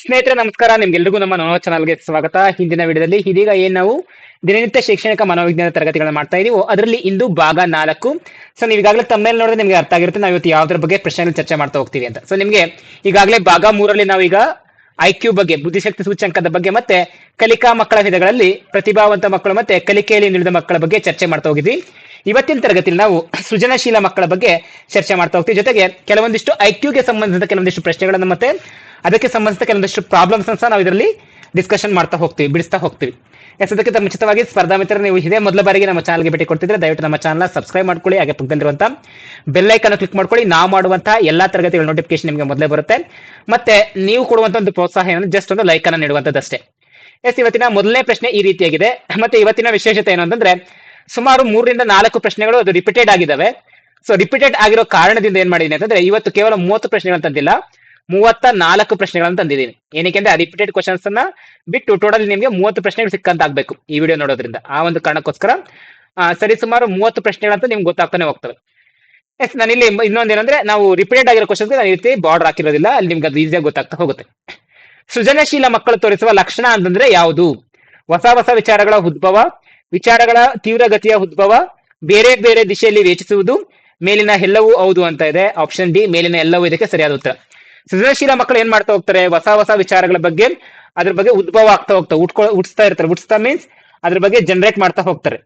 ಸ್ನೇಹಿತರೆ, ನಮಸ್ಕಾರ. ನಿಮ್ಗೆಲ್ರಿಗೂ ನಮ್ಮ ನೋ ಚಾನಲ್ಗೆ ಸ್ವಾಗತ. ಹಿಂದಿನ ವಿಡಿಯೋದಲ್ಲಿ ಇದೀಗ ಏನ್ ನಾವು ದಿನನಿತ್ಯ ಶೈಕ್ಷಣಿಕ ಮನೋವಿಜ್ಞಾನ ತರಗತಿಗಳನ್ನ ಮಾಡ್ತಾ ಇದೀವೋ. ಅದರಲ್ಲಿ ಇಂದು ಭಾಗ ನಾಲ್ಕು. ಸೊ ನೀವು ಈಗಾಗಲೇ ತಮ್ಮೇಲೆ ನೋಡಿದ್ರೆ ನಿಮ್ಗೆ ಅರ್ಥ ಆಗಿರುತ್ತೆ. ನಾವು ಇವತ್ತು ಯಾವ್ದ್ರ ಬಗ್ಗೆ ಪ್ರಶ್ನೆಗಳು ಚರ್ಚೆ ಮಾಡ್ತಾ ಹೋಗ್ತೀವಿ ಅಂತ. ಸೊ ನಿಮ್ಗೆ ಈಗಾಗಲೇ ಭಾಗ ಮೂರಲ್ಲಿ ನಾವೀಗ ಐಕ್ಯೂ ಬಗ್ಗೆ, ಬುದ್ಧಿಶಕ್ತಿ ಸೂಚ್ಯಂಕದ ಬಗ್ಗೆ ಮತ್ತೆ ಕಲಿಕಾ ಮಕ್ಕಳ ವಿಧಗಳಲ್ಲಿ ಪ್ರತಿಭಾವಂತ ಮಕ್ಕಳು ಮತ್ತೆ ಕಲಿಕೆಯಲ್ಲಿ ನಿಳಿದ ಮಕ್ಕಳ ಬಗ್ಗೆ ಚರ್ಚೆ ಮಾಡ್ತಾ ಹೋಗಿದ್ವಿ. ಇವತ್ತಿನ ತರಗತಿಯಲ್ಲಿ ನಾವು ಸೃಜನಶೀಲ ಮಕ್ಕಳ ಬಗ್ಗೆ ಚರ್ಚೆ ಮಾಡ್ತಾ ಹೋಗ್ತೀವಿ. ಜೊತೆಗೆ ಕೆಲವೊಂದಿಷ್ಟು ಐಕ್ಯೂಗೆ ಕ್ಯೂಗೆ ಸಂಬಂಧಿಸಿದ ಕೆಲವೊಂದಿಷ್ಟು ಪ್ರಶ್ನೆಗಳನ್ನು ಮತ್ತೆ ಅದಕ್ಕೆ ಸಂಬಂಧಿಸಿದ ಕೆಲವೊಂದಿಷ್ಟು ಪ್ರಾಬ್ಲಮ್ಸ್ ಸಹ ನಾವು ಇದರಲ್ಲಿ ಡಿಸ್ಕಷನ್ ಮಾಡ್ತಾ ಹೋಗ್ತೀವಿ, ಬಿಡಿಸ್ತಾ ಹೋಗ್ತೀವಿ. ಎಸ್ ಅದಕ್ಕೆ ಮುಂಚಿತವಾಗಿ ಸ್ಪರ್ಧಾ ಮಿತ್ರ ನೀವು ಇದೇ ಮೊದಲ ಬಾರಿಗೆ ನಮ್ಮ ಚಾನಲ್ಗೆ ಭೇಟಿ ಕೊಡ್ತಿದ್ರೆ ದಯವಿಟ್ಟು ನಮ್ಮ ಚಾನಲ್ ಸಬ್ಸ್ಕ್ರೈಬ್ ಮಾಡ್ಕೊಳ್ಳಿ, ಹಾಗೆ ಪಕ್ಕದಲ್ಲಿರುವಂತ ಬೆಲ್ ಐಕನ್ ಕ್ಲಿಕ್ ಮಾಡ್ಕೊಳ್ಳಿ. ನಾವು ಮಾಡುವಂತಹ ಎಲ್ಲಾ ತರಗತಿಗಳ ನೋಟಿಫಿಕೇಶನ್ ನಿಮಗೆ ಮೊದಲೇ ಬರುತ್ತೆ. ಮತ್ತೆ ನೀವು ಕೊಡುವಂತ ಒಂದು ಪ್ರೋತ್ಸಾಹ ಏನಂದ್ರೆ ಜಸ್ಟ್ ಒಂದು ಲೈಕ್ ಅನ್ನ ನೀಡುವಂತದ್ದಷ್ಟೇ ಎಸ್ ಇವತ್ತಿನ ಮೊದಲನೇ ಪ್ರಶ್ನೆ ಈ ರೀತಿಯಾಗಿದೆ. ಮತ್ತೆ ಇವತ್ತಿನ ವಿಶೇಷತೆ ಏನು ಅಂತಂದ್ರೆ, ಸುಮಾರು ಮೂರರಿಂದ ನಾಲ್ಕು ಪ್ರಶ್ನೆಗಳು ಅದು ರಿಪೀಟೆಡ್ ಆಗಿದ್ದಾವೆ. ಸೊ ರಿಪೀಟೆಡ್ ಆಗಿರೋ ಕಾರಣದಿಂದ ಏನ್ ಮಾಡಿದೀನಿ ಅಂತಂದ್ರೆ, ಇವತ್ತು ಕೇವಲ ಮೂವತ್ತು ಪ್ರಶ್ನೆಗಳು ತಂದಿಲ್ಲ. ಮೂವತ್ತ ನಾಲ್ಕು ಪ್ರಶ್ನೆಗಳನ್ನು ತಂದಿದ್ದೀನಿ. ಏನಕ್ಕೆ ರಿಪೀಟೆಡ್ ಕ್ವಶನ್ಸ್ ಅನ್ನ ಬಿಟ್ಟು ಟೋಟಲ್ ನಿಮಗೆ ಮೂವತ್ತು ಪ್ರಶ್ನೆಗಳು ಸಿಕ್ಕಂತ ಆಗ್ಬೇಕು ಈ ವಿಡಿಯೋ ನೋಡೋದ್ರಿಂದ. ಆ ಒಂದು ಕಾರಣಕ್ಕೋಸ್ಕರ ಸರಿ ಸುಮಾರು ಮೂವತ್ತು ಪ್ರಶ್ನೆಗಳಂತ ನಿಮ್ಗೆ ಗೊತ್ತಾಗ್ತಾನೆ ಹೋಗ್ತವೆ. ಎಸ್ ನಾನು ಇಲ್ಲಿ ಇನ್ನೊಂದೇನಂದ್ರೆ ನಾವು ರಿಪೀಟೆಡ್ ಆಗಿರೋ ಕ್ವಶನ್ಸ್ ನಾನು ಈ ರೀತಿ ಬಾರ್ಡರ್ ಹಾಕಿರೋದಿಲ್ಲ. ಅಲ್ಲಿ ನಿಮ್ಗೆ ಅದು ಈಸಿಯಾಗಿ ಗೊತ್ತಾಗ್ತಾ ಹೋಗುತ್ತೆ. ಸೃಜನಶೀಲ ಮಕ್ಕಳು ತೋರಿಸುವ ಲಕ್ಷಣ ಅಂತಂದ್ರೆ ಯಾವುದು? ಹೊಸ ಹೊಸ ವಿಚಾರಗಳ ಉದ್ಭವ, ವಿಚಾರಗಳ ತೀವ್ರಗತಿಯ ಉದ್ಭವ, ಬೇರೆ ಬೇರೆ ದಿಶೆಯಲ್ಲಿ ವೇಚಿಸುವುದು, ಮೇಲಿನ ಎಲ್ಲವೂ ಹೌದು ಅಂತ ಇದೆ. ಆಪ್ಷನ್ ಡಿ ಮೇಲಿನ ಎಲ್ಲವೂ ಇದಕ್ಕೆ ಸರಿಯಾದ ಉತ್ತರ. ಸೃಜನಶೀಲ ಮಕ್ಕಳು ಏನ್ ಮಾಡ್ತಾ ಹೋಗ್ತಾರೆ? ಹೊಸ ಹೊಸ ವಿಚಾರಗಳ ಬಗ್ಗೆ, ಅದ್ರ ಬಗ್ಗೆ ಉದ್ಭವ ಆಗ್ತಾ ಹೋಗ್ತಾರೆ ಉಟ್ಕೊ, ಉಟ್ಸ್ತಾ ಇರ್ತಾರೆ. ಉಟ್ಸ್ತಾ ಮೀನ್ಸ್ ಅದ್ರ ಬಗ್ಗೆ ಜನರೇಟ್ ಮಾಡ್ತಾ ಹೋಗ್ತಾರೆ.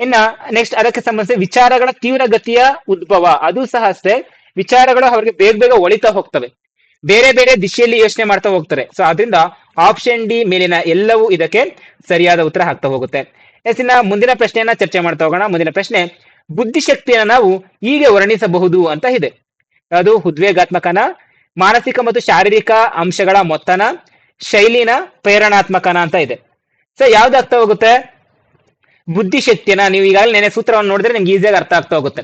ಇನ್ನ ನೆಕ್ಸ್ಟ್ ಅದಕ್ಕೆ ಸಂಬಂಧಿಸಿ ವಿಚಾರಗಳ ತೀವ್ರಗತಿಯ ಉದ್ಭವ, ಅದು ಸಹ ಅಷ್ಟೇ. ವಿಚಾರಗಳು ಅವರಿಗೆ ಬೇಗ ಬೇಗ ಒಳಿತಾ ಹೋಗ್ತವೆ. ಬೇರೆ ಬೇರೆ ದಿಶೆಯಲ್ಲಿ ಯೋಚನೆ ಮಾಡ್ತಾ ಹೋಗ್ತಾರೆ. ಸೊ ಅದರಿಂದ ಆಪ್ಷನ್ ಡಿ ಮೇಲಿನ ಎಲ್ಲವೂ ಇದಕ್ಕೆ ಸರಿಯಾದ ಉತ್ತರ ಹಾಕ್ತಾ ಹೋಗುತ್ತೆ. ಎಸ್ ಇನ್ನ ಮುಂದಿನ ಪ್ರಶ್ನೆಯನ್ನ ಚರ್ಚೆ ಮಾಡ್ತಾ ಹೋಗೋಣ. ಮುಂದಿನ ಪ್ರಶ್ನೆ, ಬುದ್ಧಿಶಕ್ತಿಯನ್ನ ನಾವು ಹೀಗೆ ವರ್ಣಿಸಬಹುದು ಅಂತ ಇದೆ. ಅದು ಉದ್ವೇಗಾತ್ಮಕನ ಮಾನಸಿಕ ಮತ್ತು ಶಾರೀರಿಕ ಅಂಶಗಳ ಮೊತ್ತನ, ಶೈಲಿನ ಪ್ರೇರಣಾತ್ಮಕನ ಅಂತ ಇದೆ. ಸೊ ಯಾವ್ದು ಅರ್ಥ ಹೋಗುತ್ತೆ? ಬುದ್ಧಿಶಕ್ತಿಯನ್ನ ನೀವು ಈಗಾಗಲೇ ನೆನೆ ಸೂತ್ರವನ್ನು ನೋಡಿದ್ರೆ ನಿಮ್ಗೆ ಈಸಿಯಾಗಿ ಅರ್ಥ ಆಗ್ತಾ ಹೋಗುತ್ತೆ.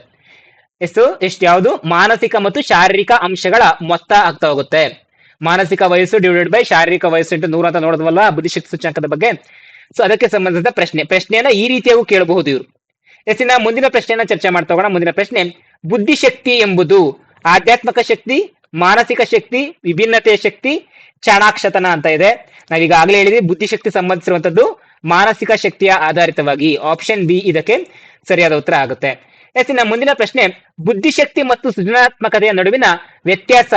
ಎಷ್ಟು? ಎಷ್ಟು? ಯಾವುದು? ಮಾನಸಿಕ ಮತ್ತು ಶಾರೀರಿಕ ಅಂಶಗಳ ಮೊತ್ತ ಆಗ್ತಾ ಹೋಗುತ್ತೆ. ಮಾನಸಿಕ ವಯಸ್ಸು ಡಿವೈಡೆಡ್ ಬೈ ಶಾರೀರಿಕ ವಯಸ್ಸು ಇಂಟು ನೂರು ಅಂತ ನೋಡಿದ್ವಲ್ಲ ಬುದ್ಧಿಶಕ್ತಿ ಸೂಚ್ಯಂಕದ ಬಗ್ಗೆ. ಸೊ ಅದಕ್ಕೆ ಸಂಬಂಧಿಸಿದ ಪ್ರಶ್ನೆ. ಪ್ರಶ್ನೆಯನ್ನ ಈ ರೀತಿಯಾಗೂ ಕೇಳಬಹುದು ಇವರು. ನಾವು ಮುಂದಿನ ಪ್ರಶ್ನೆಯನ್ನ ಚರ್ಚೆ ಮಾಡ್ತಾ ಹೋಗೋಣ. ಮುಂದಿನ ಪ್ರಶ್ನೆ, ಬುದ್ಧಿಶಕ್ತಿ ಎಂಬುದು ಆಧ್ಯಾತ್ಮಿಕ ಶಕ್ತಿ, ಮಾನಸಿಕ ಶಕ್ತಿ, ವಿಭಿನ್ನತೆಯ ಶಕ್ತಿ ಚಾಣಾಕ್ಷತನ ಅಂತ ಇದೆ. ನಾವೀಗಾಗಲೇ ಹೇಳಿದ್ವಿ ಬುದ್ಧಿಶಕ್ತಿ ಸಂಬಂಧಿಸಿರುವಂತದ್ದು ಮಾನಸಿಕ ಶಕ್ತಿಯ ಆಧಾರಿತವಾಗಿ. ಆಪ್ಷನ್ ಬಿ ಇದಕ್ಕೆ ಸರಿಯಾದ ಉತ್ತರ ಆಗುತ್ತೆ. ಎಸ್ ಇನ್ನ ಮುಂದಿನ ಪ್ರಶ್ನೆ ಬುದ್ಧಿಶಕ್ತಿ ಮತ್ತು ಸೃಜನಾತ್ಮಕತೆಯ ನಡುವಿನ ವ್ಯತ್ಯಾಸ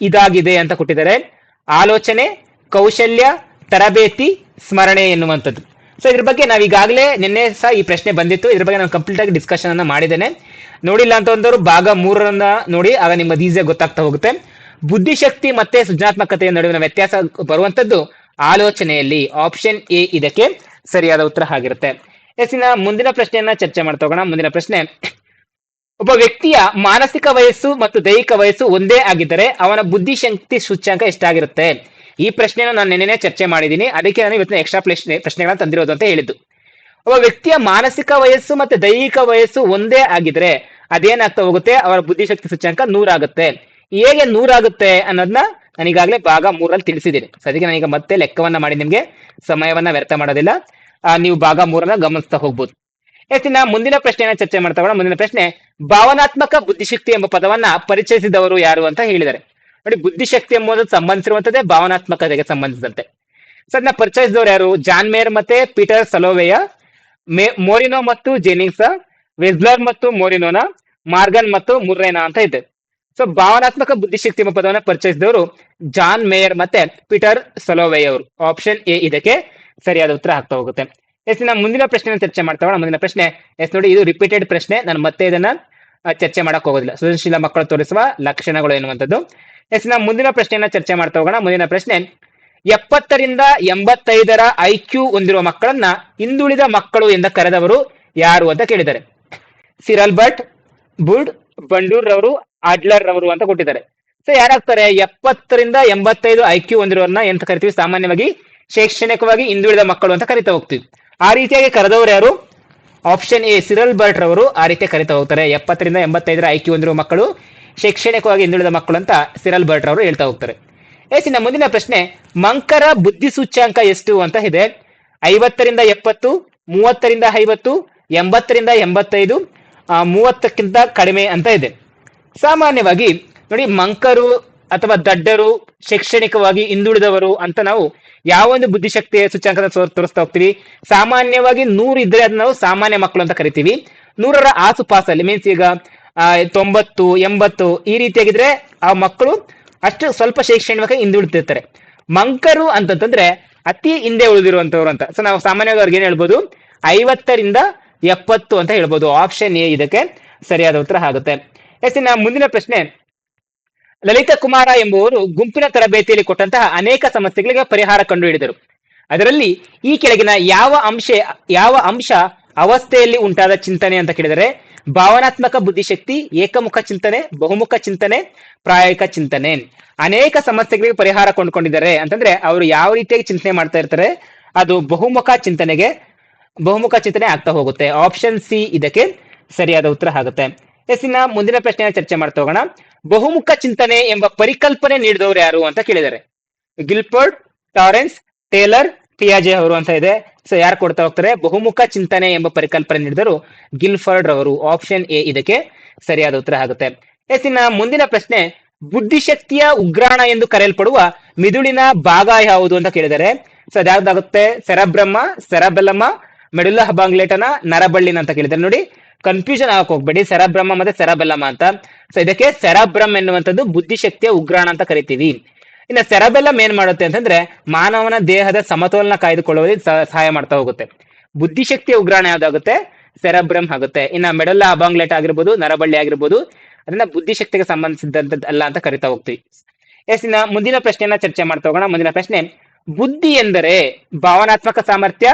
ಇದಾಗಿದೆ ಅಂತ ಕೊಟ್ಟಿದ್ದಾರೆ. ಆಲೋಚನೆ, ಕೌಶಲ್ಯ, ತರಬೇತಿ, ಸ್ಮರಣೆ ಎನ್ನುವಂಥದ್ದು. ಸೊ ಇದ್ರ ಬಗ್ಗೆ ನಾವು ಈಗಾಗಲೇ ನಿನ್ನೆ ಸಹ ಈ ಪ್ರಶ್ನೆ ಬಂದಿತ್ತು. ಇದ್ರ ಬಗ್ಗೆ ನಾನು ಕಂಪ್ಲೀಟ್ ಆಗಿ ಡಿಸ್ಕಷನ್ ಅನ್ನ ಮಾಡಿದ್ದೇನೆ. ನೋಡಿಲ್ಲ ಅಂತ ಒಂದವರು ಭಾಗ ಮೂರನ್ನ ನೋಡಿ, ಆಗ ನಿಮ್ಮದು ಈಸಿಯಾಗಿ ಗೊತ್ತಾಗ್ತಾ ಹೋಗುತ್ತೆ. ಬುದ್ಧಿಶಕ್ತಿ ಮತ್ತೆ ಸೃಜನಾತ್ಮಕತೆಯ ನಡುವಿನ ವ್ಯತ್ಯಾಸ ಬರುವಂತದ್ದು ಆಲೋಚನೆಯಲ್ಲಿ. ಆಪ್ಷನ್ ಎ ಇದಕ್ಕೆ ಸರಿಯಾದ ಉತ್ತರ ಆಗಿರುತ್ತೆ. ಎಸ್, ಇನ್ನ ಮುಂದಿನ ಪ್ರಶ್ನೆಯನ್ನ ಚರ್ಚೆ ಮಾಡ್ತಾ ಹೋಗೋಣ. ಮುಂದಿನ ಪ್ರಶ್ನೆ, ಒಬ್ಬ ವ್ಯಕ್ತಿಯ ಮಾನಸಿಕ ವಯಸ್ಸು ಮತ್ತು ದೈಹಿಕ ವಯಸ್ಸು ಒಂದೇ ಆಗಿದ್ದರೆ ಅವನ ಬುದ್ಧಿಶಕ್ತಿ ಸೂಚ್ಯಾಂಕ ಎಷ್ಟಾಗಿರುತ್ತೆ? ಈ ಪ್ರಶ್ನೆಯನ್ನು ನಾನು ನಿನ್ನೆ ಚರ್ಚೆ ಮಾಡಿದ್ದೀನಿ. ಅದಕ್ಕೆ ನಾನು ಇವತ್ತಿನ ಎಕ್ಸ್ಟ್ರಾ ಪ್ರಶ್ನೆ ಪ್ರಶ್ನೆಗಳನ್ನ ತಂದಿರೋದು ಅಂತ ಹೇಳಿದ್ದು. ಒಬ್ಬ ವ್ಯಕ್ತಿಯ ಮಾನಸಿಕ ವಯಸ್ಸು ಮತ್ತೆ ದೈಹಿಕ ವಯಸ್ಸು ಒಂದೇ ಆಗಿದ್ರೆ ಅದೇನಾಗ್ತಾ ಹೋಗುತ್ತೆ? ಅವರ ಬುದ್ಧಿಶಕ್ತಿ ಸೂಚ್ಯಂಕ ನೂರಾಗುತ್ತೆ. ಹೇಗೆ ನೂರಾಗುತ್ತೆ ಅನ್ನೋದನ್ನ ನಾನು ಈಗಾಗಲೇ ಭಾಗ ಮೂರಲ್ಲಿ ತಿಳಿಸಿದ್ದೀನಿ. ಸೊ ಅದಕ್ಕೆ ನಾನೀಗ ಮತ್ತೆ ಲೆಕ್ಕವನ್ನ ಮಾಡಿ ನಿಮ್ಗೆ. ಸಮಯವನ್ನ ವ್ಯರ್ಥ ಮಾಡೋದಿಲ್ಲ. ನೀವು ಭಾಗ ಮೂರನ್ನ ಗಮನಿಸ್ತಾ ಹೋಗ್ಬೋದು. ಎಸ್ ನಾ ಮುಂದಿನ ಪ್ರಶ್ನೆಯನ್ನ ಚರ್ಚೆ ಮಾಡ್ತಾ ಮುಂದಿನ ಪ್ರಶ್ನೆ, ಭಾವನಾತ್ಮಕ ಬುದ್ಧಿಶಕ್ತಿ ಎಂಬ ಪದವನ್ನ ಪರಿಚಯಿಸಿದವರು ಯಾರು ಅಂತ ಹೇಳಿದ್ದಾರೆ. ನೋಡಿ ಬುದ್ಧಿಶಕ್ತಿ ಎಂಬುದು ಸಂಬಂಧಿಸಿರುವಂತದ್ದೇ ಭಾವನಾತ್ಮಕತೆಗೆ ಸಂಬಂಧಿಸಿದಂತೆ. ಸರ್ ಅದನ್ನ ಪರಿಚಯಿಸಿದವರು ಯಾರು? ಜಾನ್ ಮೇಯರ್ ಮತ್ತೆ ಪೀಟರ್ ಸಲೋವೆಯ ಮೋರಿನೋ ಮತ್ತು ಜೆನಿಂಗ್ಸ್ ವೆಜ್ಲರ್ ಮತ್ತು ಮೋರಿನೋನ, ಮಾರ್ಗನ್ ಮತ್ತು ಮುರ್ರೇನಾ ಅಂತ ಇದೆ ಸೊ ಭಾವನಾತ್ಮಕ ಬುದ್ಧಿಶಕ್ತಿ ಎಂಬ ಪದವನ್ನು ಪರಿಚಯಿಸಿದವರು ಜಾನ್ ಮೇಯರ್ ಮತ್ತೆ ಪೀಟರ್ ಸಲೋವೆಯ ಅವರು ಆಪ್ಷನ್ ಎ ಇದಕ್ಕೆ ಸರಿಯಾದ ಉತ್ತರ ಆಗ್ತಾ ಹೋಗುತ್ತೆ. ಎಸ್ ಇನ್ನ ಮುಂದಿನ ಪ್ರಶ್ನೆ ಚರ್ಚೆ ಮಾಡ್ತಾವ ಮುಂದಿನ ಪ್ರಶ್ನೆ ಎಸ್ ನೋಡಿ, ಇದು ರಿಪೀಟೆಡ್ ಪ್ರಶ್ನೆ. ನಾನು ಮತ್ತೆ ಇದನ್ನ ಚರ್ಚೆ ಮಾಡಕ್ ಹೋಗೋದಿಲ್ಲ. ಸೃಜನಶೀಲ ಮಕ್ಕಳು ತೋರಿಸುವ ಲಕ್ಷಣಗಳು ಎನ್ನುವಂಥದ್ದು. ಎಸ್ ನಾವು ಮುಂದಿನ ಪ್ರಶ್ನೆಯನ್ನ ಚರ್ಚೆ ಮಾಡ್ತಾ ಹೋಗೋಣ. ಮುಂದಿನ ಪ್ರಶ್ನೆ, ಎಪ್ಪತ್ತರಿಂದ ಎಂಬತ್ತೈದರ ಐ ಕ್ಯೂ ಹೊಂದಿರುವ ಮಕ್ಕಳನ್ನ ಹಿಂದುಳಿದ ಮಕ್ಕಳು ಎಂದ ಕರೆದವರು ಯಾರು ಅಂತ ಕೇಳಿದ್ದಾರೆ. ಸಿರಲ್ ಭಟ್ ಬುಡ್ ಬಂಡೂರ್ ರವರು, ಅಡ್ಲರ್ ರವರು ಅಂತ ಕೊಟ್ಟಿದ್ದಾರೆ. ಸೊ ಯಾರಾಗ್ತಾರೆ? ಎಪ್ಪತ್ತರಿಂದ ಎಂಬತ್ತೈದು ಐ ಕ್ಯೂ ಹೊಂದಿರೋರ್ನ ಎಂತ ಕರಿತೀವಿ? ಸಾಮಾನ್ಯವಾಗಿ ಶೈಕ್ಷಣಿಕವಾಗಿ ಹಿಂದುಳಿದ ಮಕ್ಕಳು ಅಂತ ಕರಿತಾ ಹೋಗ್ತೀವಿ. ಆ ರೀತಿಯಾಗಿ ಕರೆದವರು ಯಾರು? ಆಪ್ಷನ್ ಎ ಸಿರಲ್ ಬರ್ಟ್ ರವರು. ಆ ರೀತಿ ಕರಿತಾ ಹೋಗ್ತಾರೆ. ಎಪ್ಪತ್ತರಿಂದ ಎಂಬತ್ತೈದರ ಐಕ್ಯೂ ಕ್ಯೂ ಹೊಂದಿರುವ ಮಕ್ಕಳು ಶೈಕ್ಷಣಿಕವಾಗಿ ಹಿಂದುಳಿದ ಮಕ್ಕಳು ಅಂತ ಸಿರಲ್ ಬರ್ಟ್ ಅವರು ಹೇಳ್ತಾ ಹೋಗ್ತಾರೆ. ಎಸ್ ಇನ್ನ ಮುಂದಿನ ಪ್ರಶ್ನೆ, ಮಂಕರ ಬುದ್ಧಿ ಸೂಚ್ಯಾಂಕ ಎಷ್ಟು ಅಂತ ಇದೆ. ಐವತ್ತರಿಂದ ಎಪ್ಪತ್ತು, ಮೂವತ್ತರಿಂದ ಐವತ್ತು, ಎಂಬತ್ತರಿಂದ ಎಂಬತ್ತೈದು ಮೂವತ್ತಕ್ಕಿಂತ ಕಡಿಮೆ ಅಂತ ಇದೆ. ಸಾಮಾನ್ಯವಾಗಿ, ನೋಡಿ, ಮಂಕರು ಅಥವಾ ದಡ್ಡರು ಶೈಕ್ಷಣಿಕವಾಗಿ ಹಿಂದುಳಿದವರು ಅಂತ ನಾವು ಯಾವ ಒಂದು ಬುದ್ಧಿಶಕ್ತಿಯ ಸೂಚ್ಯಾಂಕದ ತೋರಿಸ್ತಾ ಹೋಗ್ತೀವಿ? ಸಾಮಾನ್ಯವಾಗಿ ನೂರು ಇದ್ರೆ ಅದನ್ನ ನಾವು ಸಾಮಾನ್ಯ ಮಕ್ಕಳು ಅಂತ ಕರಿತೀವಿ. ನೂರರ ಆಸುಪಾಸಲ್ಲಿ ಮೀನ್ಸ್ ಈಗ ತೊಂಬತ್ತು, ಎಂಬತ್ತು ಈ ರೀತಿಯಾಗಿದ್ರೆ ಆ ಮಕ್ಕಳು ಅಷ್ಟು ಸ್ವಲ್ಪ ಶೈಕ್ಷಣಿಕ ಹಿಂದುಳಿತಿರ್ತಾರೆ ಮಂಕರು ಅಂತಂತಂದ್ರೆ ಅತಿ ಹಿಂದೆ ಉಳಿದಿರುವಂತವ್ರು ಅಂತ. ಸೊ ನಾವು ಸಾಮಾನ್ಯವಾಗಿ ಅವ್ರಿಗೆ ಏನ್ ಹೇಳ್ಬೋದು? ಐವತ್ತರಿಂದ ಎಪ್ಪತ್ತು ಅಂತ ಹೇಳ್ಬೋದು. ಆಪ್ಷನ್ ಎ ಇದಕ್ಕೆ ಸರಿಯಾದ ಉತ್ತರ ಆಗುತ್ತೆ. ಎಸ್ ಇನ್ನ ಮುಂದಿನ ಪ್ರಶ್ನೆ. ಲಲಿತಾ ಕುಮಾರ ಎಂಬುವರು ಗುಂಪಿನ ತರಬೇತಿಯಲ್ಲಿ ಕೊಟ್ಟಂತಹ ಅನೇಕ ಸಮಸ್ಯೆಗಳಿಗೆ ಪರಿಹಾರ ಕಂಡುಹಿಡಿದರು. ಅದರಲ್ಲಿ ಈ ಕೆಳಗಿನ ಯಾವ ಅಂಶ ಯಾವ ಅಂಶ ಅವಸ್ಥೆಯಲ್ಲಿ ಉಂಟಾದ ಚಿಂತನೆ ಅಂತ ಕೇಳಿದರೆ ಭಾವನಾತ್ಮಕ ಬುದ್ಧಿಶಕ್ತಿ, ಏಕಮುಖ ಚಿಂತನೆ, ಬಹುಮುಖ ಚಿಂತನೆ, ಪ್ರಾಯೋಗಿಕ ಚಿಂತನೆ. ಅನೇಕ ಸಮಸ್ಯೆಗಳಿಗೆ ಪರಿಹಾರ ಕೊಂಡ್ಕೊಂಡಿದ್ದಾರೆ. ಅಂತಂದ್ರೆ ಅವರು ಯಾವ ರೀತಿಯಾಗಿ ಚಿಂತನೆ ಮಾಡ್ತಾ ಇರ್ತಾರೆ, ಅದು ಬಹುಮುಖ ಚಿಂತನೆಗೆ ಬಹುಮುಖ ಚಿಂತನೆ ಆಗ್ತಾ ಹೋಗುತ್ತೆ. ಆಪ್ಷನ್ ಸಿ ಇದಕ್ಕೆ ಸರಿಯಾದ ಉತ್ತರ ಆಗುತ್ತೆ. ಎಸ್, ಇನ್ನ ಮುಂದಿನ ಪ್ರಶ್ನೆಯ ಚರ್ಚೆ ಮಾಡ್ತಾ ಹೋಗೋಣ. ಬಹುಮುಖ ಚಿಂತನೆ ಎಂಬ ಪರಿಕಲ್ಪನೆ ನೀಡಿದವರು ಯಾರು ಅಂತ ಕೇಳಿದ್ದಾರೆ. ಗಿಲ್ಪರ್ಡ್ ಟಾರೆನ್ಸ್, ಟೇಲರ್ ಪಿಯಾಜೆ ಅವರು ಅಂತ ಇದೆ. ಸೊ ಯಾರು ಕೊಡ್ತಾ ಹೋಗ್ತಾರೆ? ಬಹುಮುಖ ಚಿಂತನೆ ಎಂಬ ಪರಿಕಲ್ಪನೆ ನೀಡಿದರು ಗಿಲ್ಫರ್ಡ್ ಅವರು ಆಪ್ಷನ್ ಎ ಇದಕ್ಕೆ ಸರಿಯಾದ ಉತ್ತರ ಆಗುತ್ತೆ. ಎಸ್ ಇನ್ನ ಮುಂದಿನ ಪ್ರಶ್ನೆ, ಬುದ್ಧಿಶಕ್ತಿಯ ಉಗ್ರಾಣ ಎಂದು ಕರೆಯಲ್ಪಡುವ ಮಿದುಳಿನ ಭಾಗ ಯಾವುದು ಅಂತ ಕೇಳಿದರೆ ಸೊ ಅದ್ಯಾವ್ದಾಗುತ್ತೆ ಸೆರಬ್ರಹ್ಮ, ಸೆರಬೆಲ್ಲಮ್ಮ ಮೆಡುಲ ಹಬಾಂಗ್ಲೇಟನ ನರಬಳ್ಳಿನ ಅಂತ ಕೇಳಿದ್ದಾರೆ. ನೋಡಿ ಕನ್ಫ್ಯೂಷನ್ ಆಗಕ್ ಹೋಗ್ಬೇಡಿ. ಸೆರಬ್ರಹ್ಮ ಮತ್ತೆ ಸೆರಬೆಲ್ಲಮ್ಮ ಅಂತ. ಸೊ ಇದಕ್ಕೆ ಸೆರಬ್ರಹ್ಮ ಎನ್ನುವಂಥದ್ದು ಬುದ್ಧಿಶಕ್ತಿಯ ಉಗ್ರಾಣ ಅಂತ ಕರಿತೀವಿ. ಇನ್ನು ಸೆರಬೆಲ್ಲಮ್ ಏನ್ ಮಾಡುತ್ತೆ ಅಂತಂದ್ರೆ ಮಾನವನ ದೇಹದ ಸಮತೋಲನ ಕಾಯ್ದುಕೊಳ್ಳುವಲ್ಲಿ ಸಹಾಯ ಮಾಡ್ತಾ ಹೋಗುತ್ತೆ. ಬುದ್ಧಿಶಕ್ತಿಯ ಉಗ್ರಾಣ ಯಾವ್ದಾಗುತ್ತೆ? ಸೆರಬ್ರಮ್ ಆಗುತ್ತೆ. ಇನ್ನ ಮೆಡಲ್ಲ ಅಬಾಂಗ್ಲೆಟ್ ಆಗಿರ್ಬೋದು, ನರಬಳ್ಳಿ ಆಗಿರ್ಬೋದು, ಅದನ್ನ ಬುದ್ಧಿಶಕ್ತಿಗೆ ಸಂಬಂಧಿಸಿದಂತದ್ದು ಅಲ್ಲ ಅಂತ ಕರಿತಾ ಹೋಗ್ತೀವಿ. ಎಸ್, ಇನ್ನ ಮುಂದಿನ ಪ್ರಶ್ನೆಯನ್ನ ಚರ್ಚೆ ಮಾಡ್ತಾ ಹೋಗೋಣ. ಮುಂದಿನ ಪ್ರಶ್ನೆ, ಬುದ್ಧಿ ಎಂದರೆ ಭಾವನಾತ್ಮಕ ಸಾಮರ್ಥ್ಯ